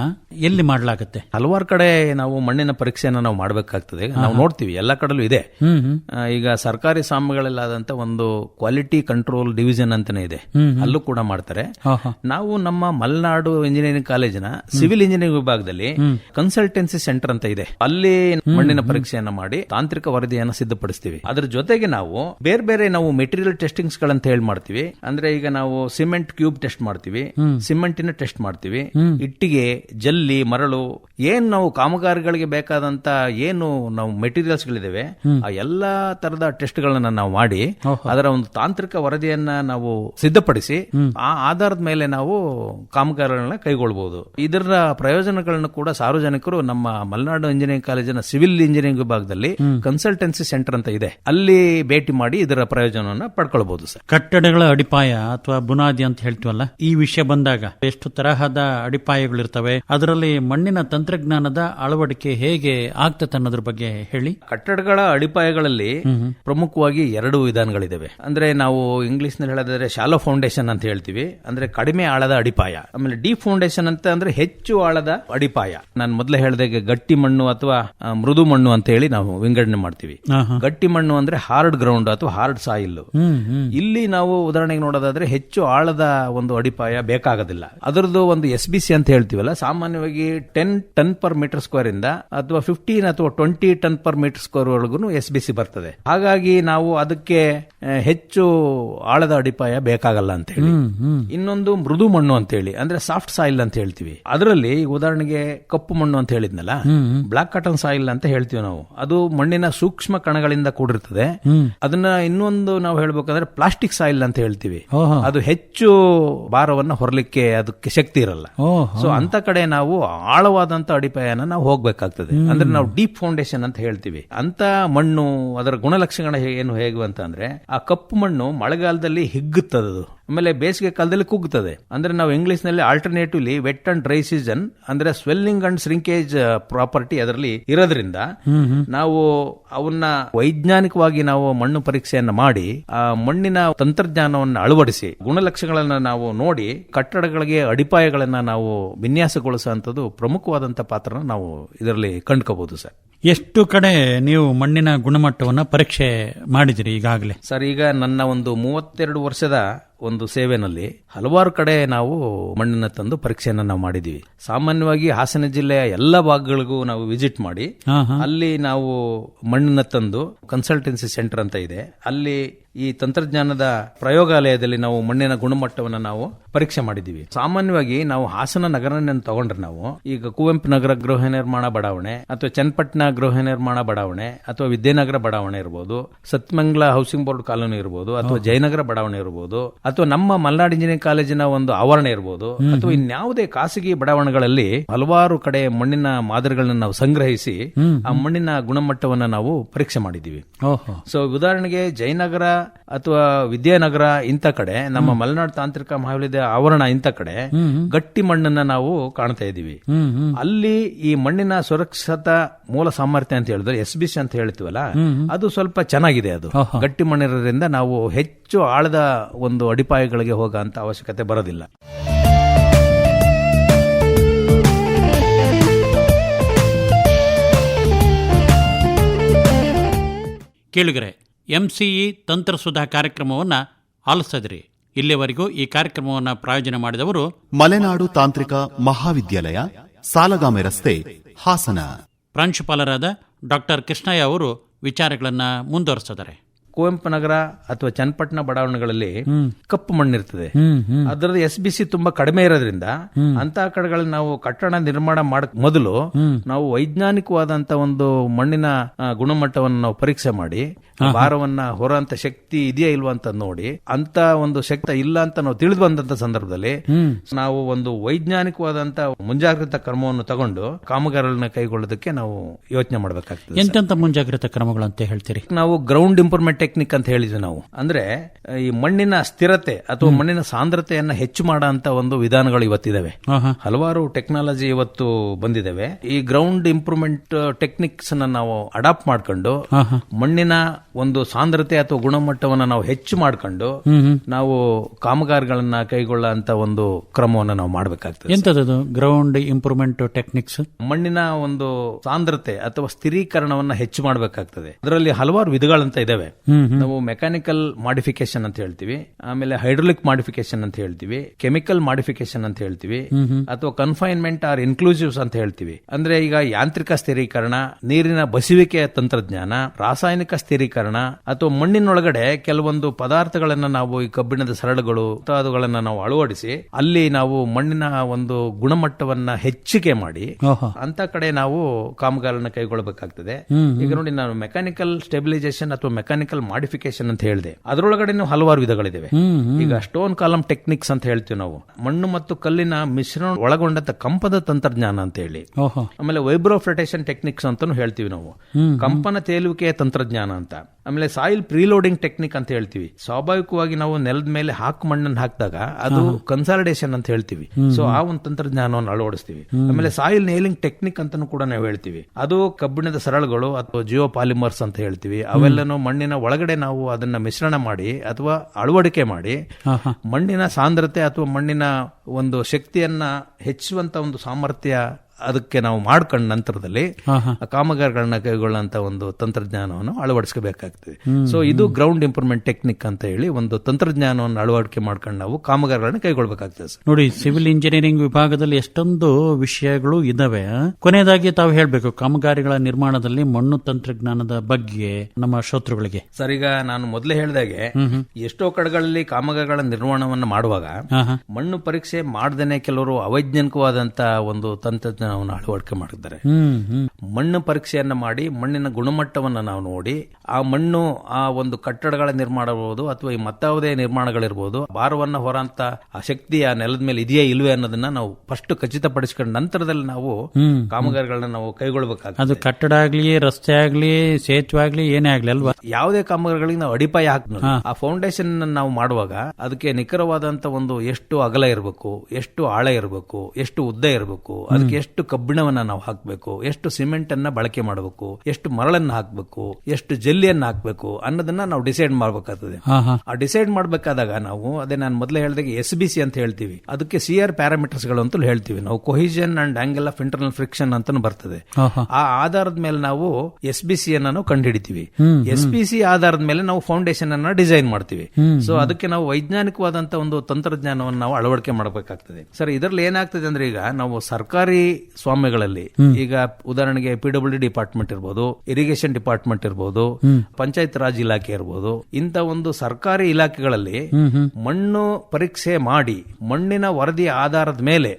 S2: ಎಲ್ಲಿ ಮಾಡಲಾಗುತ್ತೆ?
S3: ಹಲವಾರು ಕಡೆ ನಾವು ಮಣ್ಣಿನ ಪರೀಕ್ಷೆಯನ್ನ ನಾವು ಮಾಡಬೇಕಾಗ್ತದೆ. ನಾವು ನೋಡ್ತೀವಿ ಎಲ್ಲ ಕಡೆಲೂ ಇದೆ. ಈಗ ಸರ್ಕಾರಿ ಸ್ವಾಮಿಗಳಲ್ಲಾದಂತ ಒಂದು ಕ್ವಾಲಿಟಿ ಕಂಟ್ರೋಲ್ ಡಿವಿಷನ್ ಅಂತಾನೆ ಇದೆ. ಅಲ್ಲೂ ಕೂಡ ಮಾಡ್ತಾರೆ. ನಾವು ನಮ್ಮ ಮಲೆನಾಡು ಇಂಜಿನಿಯರಿಂಗ್ ಕಾಲೇಜಿನ ಸಿವಿಲ್ ಇಂಜಿನಿಯರಿಂಗ್ ವಿಭಾಗದಲ್ಲಿ ಕನ್ಸಲ್ಟೆನ್ಸಿ ಸೆಂಟರ್ ಅಂತ ಇದೆ. ಅಲ್ಲಿ ಮಣ್ಣಿನ ಪರೀಕ್ಷೆಯನ್ನ ಮಾಡಿ ತಾಂತ್ರಿಕ ವರದಿಯನ್ನು ಸಿದ್ಧಪಡಿಸ್ತೀವಿ. ಅದ್ರ ಜೊತೆಗೆ ನಾವು ಬೇರೆ ಬೇರೆ ನಾವು ಮೆಟೀರಿಯಲ್ ಟೆಸ್ಟಿಂಗ್ಸ್ ಗಳಂತ ಹೇಳಿ ಮಾಡ್ತೀವಿ. ಅಂದ್ರೆ ಈಗ ನಾವು ಸಿಮೆಂಟ್ ಕ್ಯೂಬ್ ಟೆಸ್ಟ್ ಮಾಡ್ತೀವಿ. ಸಿಮೆಂಟಿನ ಟೆಸ್ಟ್ ಮಾಡ್ತೀವಿ. ಇಟ್ಟಿಗೆ ಜಲ್ಲಿ ಮರಳು ಏನ್ ನಾವು ಕಾಮಗಾರಿಗಳಿಗೆ ಬೇಕಾದಂತ ಏನು ನಾವು ಮೆಟೀರಿಯಲ್ಸ್ ಗಳಿದಾವೆ ಆ ಎಲ್ಲಾ ತರದ ಟೆಸ್ಟ್ ಗಳನ್ನ ನಾವು ಮಾಡಿ ಅದರ ಒಂದು ತಾಂತ್ರಿಕ ವರದಿಯನ್ನ ನಾವು ಸಿದ್ಧಪಡಿಸಿ ಆ ಆಧಾರದ ಮೇಲೆ ನಾವು ಕಾಮಗಾರಿಗಳನ್ನ ಕೈಗೊಳ್ಳಬಹುದು ಇದರ ಪ್ರಯೋಜನಗಳನ್ನು ಕೂಡ ಸಾರ್ವಜನಿಕರು ನಮ್ಮ ಮಲೆನಾಡು ಇಂಜಿನಿಯರಿಂಗ್ ಕಾಲೇಜಿನ ಸಿವಿಲ್ ಇಂಜಿನಿಯರಿಂಗ್ ವಿಭಾಗದಲ್ಲಿ ಕನ್ಸಲ್ಟೆನ್ಸಿ ಸೆಂಟರ್ ಅಂತ ಇದೆ. ಅಲ್ಲಿ ಭೇಟಿ ಮಾಡಿ ಇದರ ಪ್ರಯೋಜನವನ್ನ ಪಡ್ಕೊಳ್ಬಹುದು ಸರ್.
S2: ಕಟ್ಟಡಗಳ ಅಡಿಪಾಯ ಅಥವಾ ಬುನಾದಿ ಅಂತ ಹೇಳ್ತೀವಲ್ಲ ಈ ವಿಷಯ ಬಂದಾಗ ಎಷ್ಟು ತರಹದ ಅಡಿಪಾಯಗಳಿರ್ತವೆ ಅದರಲ್ಲಿ ಮಣ್ಣಿನ ತಂತ್ರಜ್ಞಾನದ ಅಳವಡಿಕೆ ಹೇಗೆ ಆಗ್ತದೆ ಅನ್ನೋದ್ರ ಬಗ್ಗೆ ಹೇಳಿ.
S3: ಕಟ್ಟಡಗಳ ಅಡಿಪಾಯಗಳಲ್ಲಿ ಪ್ರಮುಖವಾಗಿ ಎರಡು ವಿಧಾನಗಳಿದಾವೆ. ಅಂದ್ರೆ ನಾವು ಇಂಗ್ಲಿಷ್ನಲ್ಲಿ ಹೇಳೋದಾದ್ರೆ ಶಾಲೋ ಫೌಂಡೇಶನ್ ಅಂತ ಹೇಳ್ತೀವಿ. ಅಂದ್ರೆ ಕಡಿಮೆ ಆಳದ ಅಡಿಪಾಯ. ಆಮೇಲೆ ಡೀಪ್ ಫೌಂಡೇಶನ್ ಅಂತ ಅಂದ್ರೆ ಹೆಚ್ಚು ಆಳದ ಅಡಿಪಾಯ. ನಾನು ಮೊದಲೇ ಹೇಳಿದಾಗೆ ಗಟ್ಟಿ ಮಣ್ಣು ಅಥವಾ ಮೃದು ಮಣ್ಣು ಅಂತ ಹೇಳಿ ನಾವು ವಿಂಗಡಣೆ ಮಾಡ್ತೀವಿ. ಗಟ್ಟಿ ಮಣ್ಣು ಅಂದ್ರೆ ಹಾರ್ಡ್ ಗ್ರೌಂಡ್ ಅಥವಾ ಹಾರ್ಡ್ ಸಾಯಿಲ್.
S2: ಹ್ಮ್ ಹ್ಮ್.
S3: ಇಲ್ಲಿ ನಾವು ಉದಾಹರಣೆಗೆ ನೋಡೋದಾದ್ರೆ ಹೆಚ್ಚು ಆಳದ ಒಂದು ಅಡಿಪಾಯ ಬೇಕಾಗೋದಿಲ್ಲ. ಅದರದ್ದು ಒಂದು ಎಸ್ ಬಿ ಸಿ ಅಂತ ಹೇಳ್ತೀವಲ್ಲ ಸಾಮಾನ್ಯವಾಗಿ ten ton per metre square ಇಂದ ಅಥವಾ ಫಿಫ್ಟೀನ್ ಅಥವಾ twenty ton per metre square ವರೆಗೂ ಎಸ್ ಬಿ ಸಿ ಬರ್ತದೆ. ಹಾಗಾಗಿ ನಾವು ಅದಕ್ಕೆ ಹೆಚ್ಚು ಆಳದ ಅಡಿಪಾಯ ಬೇಕಾಗಲ್ಲ ಅಂತ ಹೇಳಿ. ಇನ್ನೊಂದು ಮೃದು ಮಣ್ಣು ಅಂತ ಹೇಳಿ ಅಂದ್ರೆ ಸಾಫ್ಟ್ ಸಾಯಿಲ್ ಅಂತ ಹೇಳ್ತೀವಿ. ಅದರಲ್ಲಿ ಉದಾಹರಣೆಗೆ ಕಪ್ಪು ಮಣ್ಣು ಅಂತ ಹೇಳಿದ್ನಲ್ಲ ಬ್ಲಾಕ್ ಕಾಟನ್ ಸಾಯಿಲ್ ಅಂತ ಹೇಳ್ತೀವಿ ನಾವು. ಅದು ಮಣ್ಣಿನ ಸೂಕ್ಷ್ಮ ಕಣಗಳಿಂದ ಕೂಡಿರ್ತದೆ. ಅದನ್ನ ಇನ್ನೊಂದು ನಾವು ಹೇಳ್ಬೇಕಂದ್ರೆ ಪ್ಲಾಸ್ಟಿಕ್ ಸಾಯಿಲ್ ಅಂತ ಹೇಳ್ತೀವಿ. ಅದು ಹೆಚ್ಚು ಭಾರವನ್ನು ಹೊರಲಿಕ್ಕೆ ಅದಕ್ಕೆ ಶಕ್ತಿ ಇರಲ್ಲ. ಸೊ ಅಂತ ಕಡೆ ನಾವು ಆಳವಾದಂತ ಅಡಿಪಾಯನ ನಾವು ಹೋಗ್ಬೇಕಾಗ್ತದೆ. ಅಂದ್ರೆ ನಾವು ಡೀಪ್ ಫೌಂಡೇಶನ್ ಅಂತ ಹೇಳ್ತೀವಿ. ಅಂತ ಮಣ್ಣು ಅದರ ಗುಣಲಕ್ಷಣ ಏನು ಹೇಗೆ ಅಂತ ಅಂದ್ರೆ ಆ ಕಪ್ಪು ಮಣ್ಣು ಮಳೆಗಾಲದಲ್ಲಿ ಹಿಗ್ಗುತ್ತದೆ ಅದು ಆಮೇಲೆ ಬೇಸಿಗೆ ಕಾಲದಲ್ಲಿ ಕುಗ್ತದೆ. ಅಂದ್ರೆ ನಾವು ಇಂಗ್ಲೀಷ್ನಲ್ಲಿ alternatively wet and dry season ಅಂದ್ರೆ ಸ್ವೆಲ್ಲಿಂಗ್ ಅಂಡ್ ಸ್ರಿಂಕೇಜ್ ಪ್ರಾಪರ್ಟಿ ಅದರಲ್ಲಿ ಇರೋದ್ರಿಂದ ನಾವು ಅವನ್ನ ವೈಜ್ಞಾನಿಕವಾಗಿ ನಾವು ಮಣ್ಣು ಪರೀಕ್ಷೆಯನ್ನು ಮಾಡಿ ಆ ಮಣ್ಣಿನ ತಂತ್ರಜ್ಞಾನವನ್ನು ಅಳವಡಿಸಿ ಗುಣಲಕ್ಷಣಗಳನ್ನು ನಾವು ನೋಡಿ ಕಟ್ಟಡಗಳಿಗೆ ಅಡಿಪಾಯಗಳನ್ನು ನಾವು ವಿನ್ಯಾಸಗೊಳಿಸುವಂಥದ್ದು ಪ್ರಮುಖವಾದಂಥ ಪಾತ್ರ ನಾವು ಇದರಲ್ಲಿ ಕಂಡ್ಕೋಬಹುದು ಸರ್.
S2: ಎಷ್ಟು ಕಡೆ ನೀವು ಮಣ್ಣಿನ ಗುಣಮಟ್ಟವನ್ನು ಪರೀಕ್ಷೆ ಮಾಡಿದಿರಿ ಈಗಾಗಲೇ?
S3: ಸರ್ ಈಗ ನನ್ನ ಒಂದು ಮೂವತ್ತೆರಡು ವರ್ಷದ ಒಂದು ಸೇವೆನಲ್ಲಿ ಹಲವಾರು ಕಡೆ ನಾವು ಮಣ್ಣನ್ನು ತಂದು ಪರೀಕ್ಷೆಯನ್ನ ನಾವು ಮಾಡಿದ್ದೀವಿ. ಸಾಮಾನ್ಯವಾಗಿ ಹಾಸನ ಜಿಲ್ಲೆಯ ಎಲ್ಲ ಭಾಗಗಳಿಗೂ ನಾವು ವಿಸಿಟ್ ಮಾಡಿ ಅಲ್ಲಿ ನಾವು ಮಣ್ಣನ್ನು ತಂದು ಕನ್ಸಲ್ಟೆನ್ಸಿ ಸೆಂಟರ್ ಅಂತ ಇದೆ. ಅಲ್ಲಿ ಈ ತಂತ್ರಜ್ಞಾನದ ಪ್ರಯೋಗಾಲಯದಲ್ಲಿ ನಾವು ಮಣ್ಣಿನ ಗುಣಮಟ್ಟವನ್ನು ನಾವು ಪರೀಕ್ಷೆ ಮಾಡಿದ್ದೀವಿ. ಸಾಮಾನ್ಯವಾಗಿ ನಾವು ಹಾಸನ ನಗರನ ತಗೊಂಡ್ರೆ ನಾವು ಈಗ ಕುವೆಂಪು ನಗರ ಗೃಹ ನಿರ್ಮಾಣ ಬಡಾವಣೆ ಅಥವಾ ಚನ್ನಪಟ್ಟಣ ಗೃಹ ನಿರ್ಮಾಣ ಬಡಾವಣೆ ಅಥವಾ ವಿದ್ಯಾನಗರ ಬಡಾವಣೆ ಇರಬಹುದು ಸತ್ಮಂಗ್ಲ ಹೌಸಿಂಗ್ ಬೋರ್ಡ್ ಕಾಲೋನಿ ಇರಬಹುದು ಅಥವಾ ಜಯನಗರ ಬಡಾವಣೆ ಇರಬಹುದು ಅಥವಾ ನಮ್ಮ ಮಲ್ನಾಡ್ ಇಂಜಿನಿಯರಿಂಗ್ ಕಾಲೇಜಿನ ಒಂದು ಆವರಣ ಇರಬಹುದು ಅಥವಾ ಇನ್ಯಾವುದೇ ಖಾಸಗಿ ಬಡಾವಣೆಗಳಲ್ಲಿ ಹಲವಾರು ಕಡೆ ಮಣ್ಣಿನ ಮಾದರಿಗಳನ್ನ ನಾವು ಸಂಗ್ರಹಿಸಿ ಆ ಮಣ್ಣಿನ ಗುಣಮಟ್ಟವನ್ನು ನಾವು ಪರೀಕ್ಷೆ ಮಾಡಿದ್ದೀವಿ. ಸೊ ಉದಾಹರಣೆಗೆ ಜಯನಗರ ಅಥವಾ ವಿದ್ಯಾನಗರ ಇಂಥ ಕಡೆ ನಮ್ಮ ಮಲೆನಾಡು ತಾಂತ್ರಿಕ ಮಹಾವಿದ್ಯಾಲಯದ ಆವರಣ ಇಂಥ ಕಡೆ ಗಟ್ಟಿ ಮಣ್ಣನ್ನ ನಾವು ಕಾಣ್ತಾ ಇದೀವಿ ಅಲ್ಲಿ ಈ ಮಣ್ಣಿನ ಸುರಕ್ಷಿತ ಮೂಲ ಸಾಮರ್ಥ್ಯ ಅಂತ ಹೇಳಿದ್ರೆ ಎಸ್ ಬಿ ಸಿ ಅಂತ ಹೇಳ್ತೀವಲ್ಲ ಅದು ಸ್ವಲ್ಪ ಚೆನ್ನಾಗಿದೆ ಅದು. ಗಟ್ಟಿ ಮಣ್ಣಿರೋದ್ರಿಂದ ನಾವು ಹೆಚ್ಚು ಆಳದ ಒಂದು ಅಡಿಪಾಯಗಳಿಗೆ ಹೋಗುವಂತ ಅವಶ್ಯಕತೆ ಬರೋದಿಲ್ಲ.
S2: ಕೇಳುಗರೆ ಎಂಸಿಇ ತಂತ್ರಸುಧಾ ಕಾರ್ಯಕ್ರಮವನ್ನು ಆಲಿಸಿದ್ರಿ. ಇಲ್ಲಿವರೆಗೂ ಈ ಕಾರ್ಯಕ್ರಮವನ್ನು ಪ್ರಾಯೋಜನೆ ಮಾಡಿದವರು
S4: ಮಲೆನಾಡು ತಾಂತ್ರಿಕ ಮಹಾವಿದ್ಯಾಲಯ ಸಾಲಗಾಮೆ ರಸ್ತೆ ಹಾಸನ.
S2: ಪ್ರಾಂಶುಪಾಲರಾದ ಡಾಕ್ಟರ್ ಕೃಷ್ಣಯ್ಯ ಅವರು ವಿಚಾರಗಳನ್ನ ಮುಂದುವರಿಸಿದ್ದಾರೆ
S3: ಕುವೆಂಪು ನಗರ ಅಥವಾ ಚನ್ನಪಟ್ಟಣ ಬಡಾವಣೆಗಳಲ್ಲಿ ಕಪ್ಪು ಮಣ್ಣಿರ್ತದೆ.
S2: ಇರ್ತದೆ ಹ್ಮ್.
S3: ಅದರದ್ದು ಎಸ್ ಬಿ ಸಿ ತುಂಬಾ ಕಡಿಮೆ ಇರೋದ್ರಿಂದ ಅಂತ ಕಡೆಗಳಲ್ಲಿ ನಾವು ಕಟ್ಟಡ ನಿರ್ಮಾಣ ಮಾಡಕ್ ಮೊದಲು ನಾವು ವೈಜ್ಞಾನಿಕವಾದಂತ ಒಂದು ಮಣ್ಣಿನ ಗುಣಮಟ್ಟವನ್ನು ನಾವು ಪರೀಕ್ಷೆ ಮಾಡಿ ಭಾರವನ್ನ ಹೊರಂತ ಶಕ್ತಿ ಇದೆಯಾ ಇಲ್ವಾ ಅಂತ ನೋಡಿ ಅಂತ ಒಂದು ಶಕ್ತಿ ಇಲ್ಲ ಅಂತ ನಾವು ತಿಳಿದು ಬಂದಂತ ಸಂದರ್ಭದಲ್ಲಿ ನಾವು ಒಂದು ವೈಜ್ಞಾನಿಕವಾದಂತ ಮುಂಜಾಗ್ರತಾ ಕ್ರಮವನ್ನು ತಗೊಂಡು ಕಾಮಗಾರಿಗಳನ್ನ ಕೈಗೊಳ್ಳೋದಕ್ಕೆ ನಾವು ಯೋಚನೆ ಮಾಡಬೇಕಾಗ್ತದೆ
S2: ಎಂತ ಮುಂಜಾಗ್ರತಾ ಕ್ರಮಗಳು ಅಂತ ಹೇಳ್ತೀರಿ?
S3: ನಾವು ಗ್ರೌಂಡ್ ಇಂಪ್ರೂವ್ಮೆಂಟ್ ಟೆಕ್ನಿಕ್ ಅಂತ ಹೇಳಿದ್ವಿ ನಾವು. ಅಂದ್ರೆ ಈ ಮಣ್ಣಿನ ಸ್ಥಿರತೆ ಅಥವಾ ಮಣ್ಣಿನ ಸಾಂದ್ರತೆಯನ್ನ ಹೆಚ್ಚು ಮಾಡುವಂತ ಒಂದು ವಿಧಾನಗಳು ಇವತ್ತಿದಾವೆ. ಹಲವಾರು ಟೆಕ್ನಾಲಜಿ ಇವತ್ತು ಬಂದಿದ್ದಾವೆ ಈ ಗ್ರೌಂಡ್ ಇಂಪ್ರೂವ್ಮೆಂಟ್ ಟೆಕ್ನಿಕ್ಸ್ ಅನ್ನ ನಾವು ಅಡಾಪ್ಟ್ ಮಾಡ್ಕೊಂಡು ಮಣ್ಣಿನ ಒಂದು ಸಾಂದ್ರತೆ ಅಥವಾ ಗುಣಮಟ್ಟವನ್ನು ನಾವು ಹೆಚ್ಚು ಮಾಡ್ಕೊಂಡು ನಾವು ಕಾಮಗಾರಿಗಳನ್ನ ಕೈಗೊಳ್ಳ ಒಂದು ಕ್ರಮವನ್ನು ನಾವು ಮಾಡಬೇಕಾಗ್ತದೆ
S2: ಎಂತದದು ಗ್ರೌಂಡ್ ಇಂಪ್ರೂವ್ಮೆಂಟ್ ಟೆಕ್ನಿಕ್ಸ್
S3: ಮಣ್ಣಿನ ಒಂದು ಸಾಂದ್ರತೆ ಅಥವಾ ಸ್ಥಿರೀಕರಣವನ್ನ ಹೆಚ್ಚು ಮಾಡಬೇಕಾಗ್ತದೆ. ಅದರಲ್ಲಿ ಹಲವಾರು ವಿಧಗಳಂತ ಇದಾವೆ. ನಾವು ಮೆಕ್ಯಾನಿಕಲ್ ಮಾಡಿಫಿಕೇಶನ್ ಅಂತ ಹೇಳ್ತೀವಿ. ಆಮೇಲೆ ಹೈಡ್ರೋಲಿಕ್ ಮಾಡಿಫಿಕೇಶನ್ ಅಂತ ಹೇಳ್ತೀವಿ. ಕೆಮಿಕಲ್ ಮಾಡಿಫಿಕೇಶನ್ ಅಂತ ಹೇಳ್ತೀವಿ. ಅಥವಾ ಕನ್ಫೈನ್ಮೆಂಟ್ ಆರ್ ಇನ್ಕ್ಲೂಸಿವ್ಸ್ ಅಂತ ಹೇಳ್ತೀವಿ. ಅಂದ್ರೆ ಈಗ ಯಾಂತ್ರಿಕ ಸ್ಥಿರೀಕರಣ ನೀರಿನ ಬಸಿವಿಕೆ ತಂತ್ರಜ್ಞಾನ ರಾಸಾಯನಿಕ ಸ್ಥಿರೀಕರಣ ಅಥವಾ ಮಣ್ಣಿನೊಳಗಡೆ ಕೆಲವೊಂದು ಪದಾರ್ಥಗಳನ್ನ ನಾವು ಈ ಕಬ್ಬಿಣದ ಸರಳುಗಳು ಮುಂತಾದವುಗಳನ್ನ ನಾವು ಅಳವಡಿಸಿ ಅಲ್ಲಿ ನಾವು ಮಣ್ಣಿನ ಒಂದು ಗುಣಮಟ್ಟವನ್ನ ಹೆಚ್ಚಿಗೆ ಮಾಡಿ ಅಂತ ಕಡೆ ನಾವು ಕಾಮಗಾರನ್ನ ಕೈಗೊಳ್ಳಬೇಕಾಗ್ತದೆ ಈಗ ನೋಡಿ ನಾನು ಮೆಕ್ಯಾನಿಕಲ್ ಸ್ಟೆಬಿಲೈಸೇಷನ್ ಅಥವಾ ಮೆಕ್ಯಾನಿಕಲ್ ಮಾಡಿಫಿಕೇಶನ್ ಅಂತ ಹೇಳಿದೆ. ಅದರೊಳಗಡೆ ಹಲವಾರು ವಿಧಗಳಿವೆ ಈಗ ಸ್ಟೋನ್ ಕಾಲಮ್ ಟೆಕ್ನಿಕ್ಸ್ ಅಂತ ಹೇಳ್ತೀವಿ ನಾವು. ಮಣ್ಣು ಮತ್ತು ಕಲ್ಲಿನ ಮಿಶ್ರಣ ಒಳಗೊಂಡಂತ ಕಂಪದ ತಂತ್ರಜ್ಞಾನ ಅಂತ ಹೇಳಿ. ಆಮೇಲೆ ವೈಬ್ರೋಫ್ಲಟೇಷನ್ ಟೆಕ್ನಿಕ್ಸ್ ಅಂತಾನು ಹೇಳ್ತೀವಿ ನಾವು. ಕಂಪನ ತೇಲುವಿಕೆಯ ತಂತ್ರಜ್ಞಾನ ಅಂತ. ಆಮೇಲೆ ಸಾಯಿಲ್ ಪ್ರೀಲೋಡಿಂಗ್ ಟೆಕ್ನಿಕ್ ಅಂತ ಹೇಳ್ತೀವಿ. ಸ್ವಾಭಾವಿಕವಾಗಿ ನಾವು ನೆಲದ ಮೇಲೆ ಹಾಕು ಮಣ್ಣನ್ನು ಹಾಕಿದಾಗ ಅದು ಕನ್ಸಾಲಿಡೇಷನ್ ಅಂತ ಹೇಳ್ತೀವಿ. ಸೊ ಆ ಒಂದು ತಂತ್ರಜ್ಞಾನವನ್ನು ಅಳವಡಿಸ್ತೀವಿ. ಆಮೇಲೆ ಸಾಯಿಲ್ ನೇಲಿಂಗ್ ಟೆಕ್ನಿಕ್ ಅಂತಾನು ಕೂಡ ನಾವು ಹೇಳ್ತೀವಿ. ಅದು ಕಬ್ಬಿಣದ ಸರಳುಗಳು ಅಥವಾ ಜಿಯೋ ಪಾಲಿಮರ್ಸ್ ಅಂತ ಹೇಳ್ತೀವಿ. ಅವೆಲ್ಲನೂ ಮಣ್ಣಿನ ಒಳಗಡೆ ನಾವು ಅದನ್ನ ಮಿಶ್ರಣ ಮಾಡಿ ಅಥವಾ ಅಳವಡಿಕೆ ಮಾಡಿ ಮಣ್ಣಿನ ಸಾಂದ್ರತೆ ಅಥವಾ ಮಣ್ಣಿನ ಒಂದು ಶಕ್ತಿಯನ್ನ ಹೆಚ್ಚುವಂತ ಒಂದು ಸಾಮರ್ಥ್ಯ ಅದಕ್ಕೆ ನಾವು ಮಾಡ್ಕೊಂಡ ನಂತರದಲ್ಲಿ ಕಾಮಗಾರಿಗಳನ್ನ ಕೈಗೊಳ್ಳುವಂತ ಒಂದು ತಂತ್ರಜ್ಞಾನವನ್ನು ಅಳವಡಿಸಬೇಕಾಗ್ತದೆ ಸೊ ಇದು ಗ್ರೌಂಡ್ ಇಂಪ್ರೂವ್ಮೆಂಟ್ ಟೆಕ್ನಿಕ್ ಅಂತ ಹೇಳಿ ಒಂದು ತಂತ್ರಜ್ಞಾನವನ್ನು ಅಳವಡಿಕೆ ಮಾಡ್ಕೊಂಡು ನಾವು ಕಾಮಗಾರಿಗಳನ್ನ ಕೈಗೊಳ್ಬೇಕಾಗ್ತದೆ
S2: ನೋಡಿ ಸಿವಿಲ್ ಇಂಜಿನಿಯರಿಂಗ್ ವಿಭಾಗದಲ್ಲಿ ಎಷ್ಟೊಂದು ವಿಷಯಗಳು ಇದಾವೆ. ಕೊನೆಯದಾಗಿ ತಾವು ಹೇಳ್ಬೇಕು ಕಾಮಗಾರಿಗಳ ನಿರ್ಮಾಣದಲ್ಲಿ ಮಣ್ಣು ತಂತ್ರಜ್ಞಾನದ ಬಗ್ಗೆ ನಮ್ಮ ಶ್ರೋತೃಗಳಿಗೆ
S3: ಸರ್ ಈಗ ನಾನು ಮೊದಲೇ ಹೇಳಿದಾಗೆ ಎಷ್ಟೋ ಕಡೆಗಳಲ್ಲಿ ಕಾಮಗಾರಿಗಳ ನಿರ್ಮಾಣವನ್ನು ಮಾಡುವಾಗ. ಮಣ್ಣು ಪರೀಕ್ಷೆ ಮಾಡದೇನೆ ಕೆಲವರು ಅವೈಜ್ಞಾನಿಕವಾದಂತಹ ಒಂದು ತಂತ್ರಜ್ಞಾನವನ್ನು ಅಳವಡಿಕೆ ಮಾಡಿದ್ದಾರೆ ಮಣ್ಣು ಪರೀಕ್ಷೆಯನ್ನ ಮಾಡಿ ಮಣ್ಣಿನ ಗುಣಮಟ್ಟವನ್ನು ನಾವು ನೋಡಿ ಆ ಮಣ್ಣು ಆ ಒಂದು ಕಟ್ಟಡಗಳ ನಿರ್ಮಾಣ ಅಥವಾ ಈ ಮತ್ತಾವುದೇ ನಿರ್ಮಾಣಗಳಿರ್ಬೋದು ಭಾರವನ್ನ ಹೊರಂತ ಆ ಶಕ್ತಿ ಆ ನೆಲದ ಮೇಲೆ ಇದೆಯಾ ಇಲ್ವೇ ಅನ್ನೋದನ್ನ ನಾವು ಫಸ್ಟ್ ಖಚಿತಪಡಿಸಿಕೊಂಡ ನಂತರದಲ್ಲಿ ನಾವು ಕಾಮಗಾರಿಗಳನ್ನ ನಾವು ಕೈಗೊಳ್ಬೇಕಾಗ
S2: ಅದು ಕಟ್ಟಡ ಆಗ್ಲಿ ರಸ್ತೆ ಆಗ್ಲಿ ಸೇತುವೆ ಆಗ್ಲಿ ಏನೇ ಆಗ್ಲಿ ಅಲ್ವಾ?
S3: ಯಾವುದೇ ಕಾಮಗಾರಿಗಳಿಗೆ ನಾವು ಅಡಿಪಾಯ ಹಾಕ್ಬೋದು ಆ ಫೌಂಡೇಶನ್ ನಾವು ಮಾಡುವಾಗ ಅದಕ್ಕೆ ನಿಖರವಾದಂತ ಒಂದು ಎಷ್ಟು ಅಗಲ ಇರಬೇಕು ಎಷ್ಟು ಆಳ ಇರಬೇಕು ಎಷ್ಟು ಉದ್ದ ಇರಬೇಕು ಅದಕ್ಕೆ ಎಷ್ಟು ಕಬ್ಬಿಣವನ್ನ ನಾವು ಹಾಕಬೇಕು ಎಷ್ಟು ಸಿಮೆಂಟ್ ಅನ್ನ ಬಳಕೆ ಮಾಡಬೇಕು ಎಷ್ಟು ಮರಳನ್ನ ಹಾಕಬೇಕು ಎಷ್ಟು ಜಲ್ಲಿಯನ್ನ ಹಾಕಬೇಕು ಅನ್ನೋದನ್ನ ನಾವು ಡಿಸೈಡ್ ಮಾಡಬೇಕಾಗ್ತದೆ. ಆ ಡಿಸೈಡ್ ಮಾಡಬೇಕಾದಾಗ ನಾವು ಅದೇ ನಾನು ಮೊದಲೇ ಹೇಳಿದಾಗ ಎಸ್ ಬಿ ಸಿ ಅಂತ ಹೇಳ್ತೀವಿ. ಅದಕ್ಕೆ ಸಿ ಆರ್ ಪ್ಯಾರಾಮೀಟರ್ಸ್ಗಳು ಅಂತ ಹೇಳ್ತೀವಿ. ನಾವು cohesion and angle of internal friction ಅಂತ ಬರ್ತದೆ. ಆ ಆಧಾರದ ಮೇಲೆ ನಾವು ಎಸ್ ಬಿ ಸಿ ಅನ್ನ ನಾವು ಕಂಡುಹಿಡಿತೀವಿ. ಎಸ್ ಬಿ ಸಿ ಆಧಾರದ ಮೇಲೆ ನಾವು ಫೌಂಡೇಶನ್ ಅನ್ನ ಡಿಸೈನ್ ಮಾಡ್ತೀವಿ. ಸೊ ಅದಕ್ಕೆ ನಾವು ವೈಜ್ಞಾನಿಕವಾದಂತಹ ಒಂದು ತಂತ್ರಜ್ಞಾನವನ್ನು ನಾವು ಅಳವಡಿಕೆ ಮಾಡಬೇಕಾಗ್ತದೆ. ಸರ್ ಇದರಲ್ಲಿ ಏನಾಗ್ತದೆ ಅಂದ್ರೆ ಈಗ ನಾವು ಸರ್ಕಾರಿ ಸ್ವಾಮ್ಯಗಳಲ್ಲಿ. ಈಗ ಉದಾಹರಣೆಗೆ ಪಿ ಡಬ್ಲ್ಯೂ ಡಿಪಾರ್ಟ್ಮೆಂಟ್ ಇರ್ಬೋದು ಇರಿಗೇಷನ್ ಡಿಪಾರ್ಟ್ಮೆಂಟ್ ಇರ್ಬೋದು ಪಂಚಾಯತ್ ರಾಜ್ ಇಲಾಖೆ ಇರ್ಬೋದು ಇಂತ ಒಂದು ಸರ್ಕಾರಿ ಇಲಾಖೆಗಳಲ್ಲಿ ಮಣ್ಣು ಪರೀಕ್ಷೆ ಮಾಡಿ ಮಣ್ಣಿನ ವರದಿ ಆಧಾರದ ಮೇಲೆ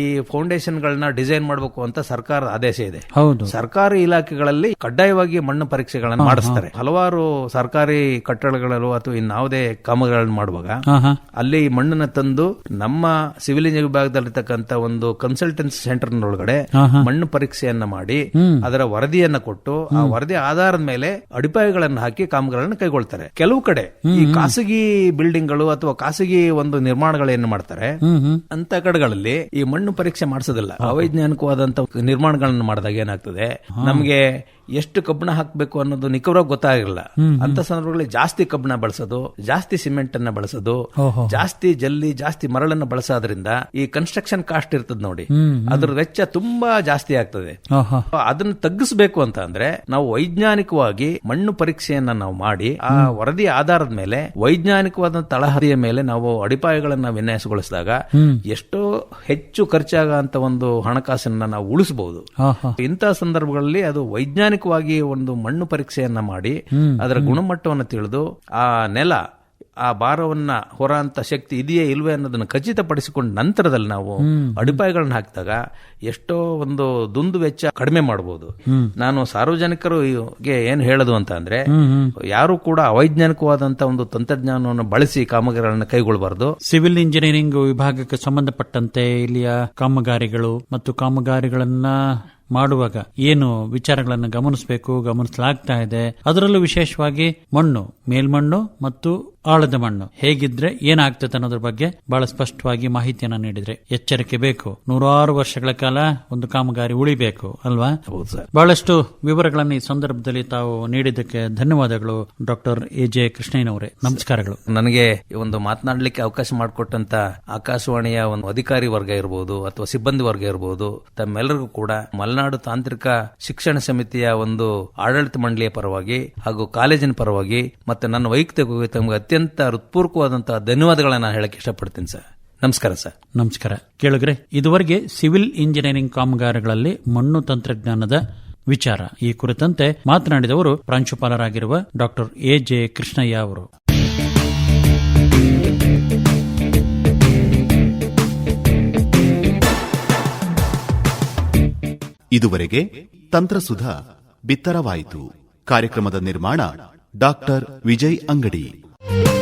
S3: ಈ ಫೌಂಡೇಶನ್ ಗಳನ್ನ ಡಿಸೈನ್ ಮಾಡಬೇಕು ಅಂತ ಸರ್ಕಾರದ ಆದೇಶ ಇದೆ. ಸರ್ಕಾರಿ ಇಲಾಖೆಗಳಲ್ಲಿ ಕಡ್ಡಾಯವಾಗಿ ಮಣ್ಣು ಪರೀಕ್ಷೆಗಳನ್ನು ಮಾಡಿಸ್ತಾರೆ. ಹಲವಾರು ಸರ್ಕಾರಿ ಕಟ್ಟಡಗಳಲ್ಲೂ ಅಥವಾ ಇನ್ಯಾವುದೇ ಕಾಮಗಾರಿಗಳನ್ನು ಮಾಡುವಾಗ ಅಲ್ಲಿ ಮಣ್ಣನ್ನು ತಂದು ನಮ್ಮ ಸಿವಿಲ್ ವಿಭಾಗದಲ್ಲಿರ್ತಕ್ಕಂಥ ಒಂದು ಕನ್ಸಲ್ಟೆನ್ಸಿ ಸೆಂಟರ್ ಒಳಗಡೆ ಮಣ್ಣು ಪರೀಕ್ಷೆಯನ್ನ ಮಾಡಿ ಅದರ ವರದಿಯನ್ನ ಕೊಟ್ಟು ಆ ವರದಿ ಆಧಾರದ ಮೇಲೆ ಅಡಿಪಾಯಗಳನ್ನು ಹಾಕಿ ಕಾಮಗಾರಿಗಳನ್ನು ಕೈಗೊಳ್ತಾರೆ. ಕೆಲವು ಕಡೆ ಈ ಖಾಸಗಿ ಬಿಲ್ಡಿಂಗ್ಗಳು ಅಥವಾ ಖಾಸಗಿ ಒಂದು ನಿರ್ಮಾಣಗಳೇನು ಮಾಡ್ತಾರೆ? ಅಂತ ಕಡೆಗಳಲ್ಲಿ ಈ ಮಣ್ಣು ಪರೀಕ್ಷೆ ಮಾಡಿಸೋದಿಲ್ಲ. ಅವೈಜ್ಞಾನಿಕವಾದಂತ ನಿರ್ಮಾಣಗಳನ್ನು ಮಾಡಿದಾಗ ಏನಾಗ್ತದೆ? ನಮಗೆ ಎಷ್ಟು ಕಬ್ಬಣ ಹಾಕಬೇಕು ಅನ್ನೋದು ನಿಖರವಾಗಿ ಗೊತ್ತಾಗಿರಲ್ಲ ಅಂತ ಸಂದರ್ಭಗಳಲ್ಲಿ ಜಾಸ್ತಿ ಕಬ್ಬಣ ಬಳಸೋದು ಜಾಸ್ತಿ ಸಿಮೆಂಟ್ ಅನ್ನ ಬಳಸೋದು ಜಾಸ್ತಿ ಜಲ್ಲಿ ಜಾಸ್ತಿ ಮರಳನ್ನ ಬಳಸೋದ್ರಿಂದ ಈ ಕನ್ಸ್ಟ್ರಕ್ಷನ್ ಕಾಸ್ಟ್ ಇರ್ತದೆ ನೋಡಿ. ಅದ್ರ ವೆಚ್ಚ ತುಂಬಾ ಜಾಸ್ತಿ ಆಗ್ತದೆ. ಅದನ್ನ ತಗ್ಗಿಸಬೇಕು ಅಂತ ಅಂದ್ರೆ ನಾವು ವೈಜ್ಞಾನಿಕವಾಗಿ ಮಣ್ಣು ಪರೀಕ್ಷೆಯನ್ನ ನಾವು ಮಾಡಿ ಆ ವರದಿ ಆಧಾರದ ಮೇಲೆ ವೈಜ್ಞಾನಿಕವಾದ ತಳಹದಿಯ ಮೇಲೆ ನಾವು ಅಡಿಪಾಯಗಳನ್ನ ವಿನ್ಯಾಸಗೊಳಿಸಿದಾಗ ಎಷ್ಟೋ ಹೆಚ್ಚು ಖರ್ಚಾಗಂತ ಒಂದು ಹಣಕಾಸನ್ನ ನಾವು ಉಳಿಸಬಹುದು. ಇಂತಹ ಸಂದರ್ಭಗಳಲ್ಲಿ ಅದು ವೈಜ್ಞಾನಿಕವಾಗಿ ಒಂದು ಮಣ್ಣು ಪರೀಕ್ಷೆಯನ್ನ ಮಾಡಿ ಅದರ ಗುಣಮಟ್ಟವನ್ನು ತಿಳಿದು ಆ ನೆಲ ಆ ಭಾರವನ್ನ ಹೊರ ಶಕ್ತಿ ಇದೆಯೇ ಇಲ್ವೇ ಅನ್ನೋದನ್ನ ಖಚಿತಪಡಿಸಿಕೊಂಡ ನಂತರದಲ್ಲಿ ನಾವು ಅಡಿಪಾಯಗಳನ್ನ ಹಾಕಿದಾಗ ಎಷ್ಟೋ ಒಂದು ದುಂದು ವೆಚ್ಚ ಕಡಿಮೆ ಮಾಡಬಹುದು ನಾನು ಸಾರ್ವಜನಿಕರಿಗೆ ಏನ್ ಹೇಳೋದು ಅಂತ ಅಂದ್ರೆ ಯಾರು ಕೂಡ ಅವೈಜ್ಞಾನಿಕವಾದಂತಹ ಒಂದು ತಂತ್ರಜ್ಞಾನವನ್ನು ಬಳಸಿ ಕಾಮಗಾರಿಗಳನ್ನ ಕೈಗೊಳ್ಳಬಾರದು
S2: ಸಿವಿಲ್ ಇಂಜಿನಿಯರಿಂಗ್ ವಿಭಾಗಕ್ಕೆ ಸಂಬಂಧಪಟ್ಟಂತೆ ಇಲ್ಲಿಯ ಕಾಮಗಾರಿಗಳು ಮತ್ತು ಕಾಮಗಾರಿಗಳನ್ನ ಮಾಡುವಾಗ ಏನು ವಿಚಾರಗಳನ್ನು ಗಮನಿಸಬೇಕು ಗಮನಿಸಲಾಗ್ತಾ ಇದೆ ಅದರಲ್ಲೂ ವಿಶೇಷವಾಗಿ ಮಣ್ಣು ಮೇಲ್ಮಣ್ಣು ಮತ್ತು ಆಳದ ಮಣ್ಣು. ಹೇಗಿದ್ರೆ ಏನಾಗ್ತದೆ ಅನ್ನೋದ್ರ ಬಗ್ಗೆ ಬಹಳ ಸ್ಪಷ್ಟವಾಗಿ ಮಾಹಿತಿಯನ್ನ ನೀಡಿದ್ರೆ ಎಚ್ಚರಿಕೆ ಬೇಕು. ನೂರಾರು ವರ್ಷಗಳ ಕಾಲ ಒಂದು ಕಾಮಗಾರಿ ಉಳಿಬೇಕು ಅಲ್ವಾ? ಬಹಳಷ್ಟು ವಿವರಗಳನ್ನು ಈ ಸಂದರ್ಭದಲ್ಲಿ ತಾವು ನೀಡಿದ್ದಕ್ಕೆ ಧನ್ಯವಾದಗಳು ಡಾಕ್ಟರ್ ಎ ಜೆ ಕೃಷ್ಣಯ್ಯನವರೇ. ನಮಸ್ಕಾರಗಳು.
S3: ನನಗೆ ಈ ಒಂದು ಮಾತನಾಡಲಿಕ್ಕೆ ಅವಕಾಶ ಮಾಡಿಕೊಟ್ಟಂತ ಆಕಾಶವಾಣಿಯ ಒಂದು ಅಧಿಕಾರಿ ವರ್ಗ ಇರಬಹುದು ಅಥವಾ ಸಿಬ್ಬಂದಿ ವರ್ಗ ಇರಬಹುದು ತಮ್ಮೆಲ್ಲರಿಗೂ ಕೂಡ ಮಲೆನಾಡು ತಾಂತ್ರಿಕ ಶಿಕ್ಷಣ ಸಮಿತಿಯ ಒಂದು ಆಡಳಿತ ಮಂಡಳಿಯ ಪರವಾಗಿ ಹಾಗೂ ಕಾಲೇಜಿನ ಪರವಾಗಿ ಮತ್ತೆ ನನ್ನ ವೈಯಕ್ತಿಕ ತಮಗೆ ಅತ್ಯಂತ ಹೃತ್ಪೂರ್ವಕವಾದಂತಹ ಧನ್ಯವಾದಗಳನ್ನ ನಾನು ಹೇಳಕ್ಕೆ ಇಷ್ಟಪಡ್ತೀನಿ ಸರ್. ನಮಸ್ಕಾರ ಸರ್.
S2: ನಮಸ್ಕಾರ. ಕೇಳಿದ್ರೆ ಇದುವರೆಗೆ ಸಿವಿಲ್ ಇಂಜಿನಿಯರಿಂಗ್ ಕಾಮಗಾರಿಗಳಲ್ಲಿ ಮಣ್ಣು ತಂತ್ರಜ್ಞಾನದ ವಿಚಾರ. ಈ ಕುರಿತಂತೆ ಮಾತನಾಡಿದವರು ಪ್ರಾಂಶುಪಾಲರಾಗಿರುವ ಡಾಕ್ಟರ್ ಎ ಜೆ ಕೃಷ್ಣಯ್ಯ ಅವರು.
S4: ಇದುವರೆಗೆ ತಂತ್ರಸುಧ ಬಿತ್ತರವಾಯಿತು. ಕಾರ್ಯಕ್ರಮದ ನಿರ್ಮಾಣ ಡಾಕ್ಟರ್ ವಿಜಯ್ ಅಂಗಡಿ. Thank you.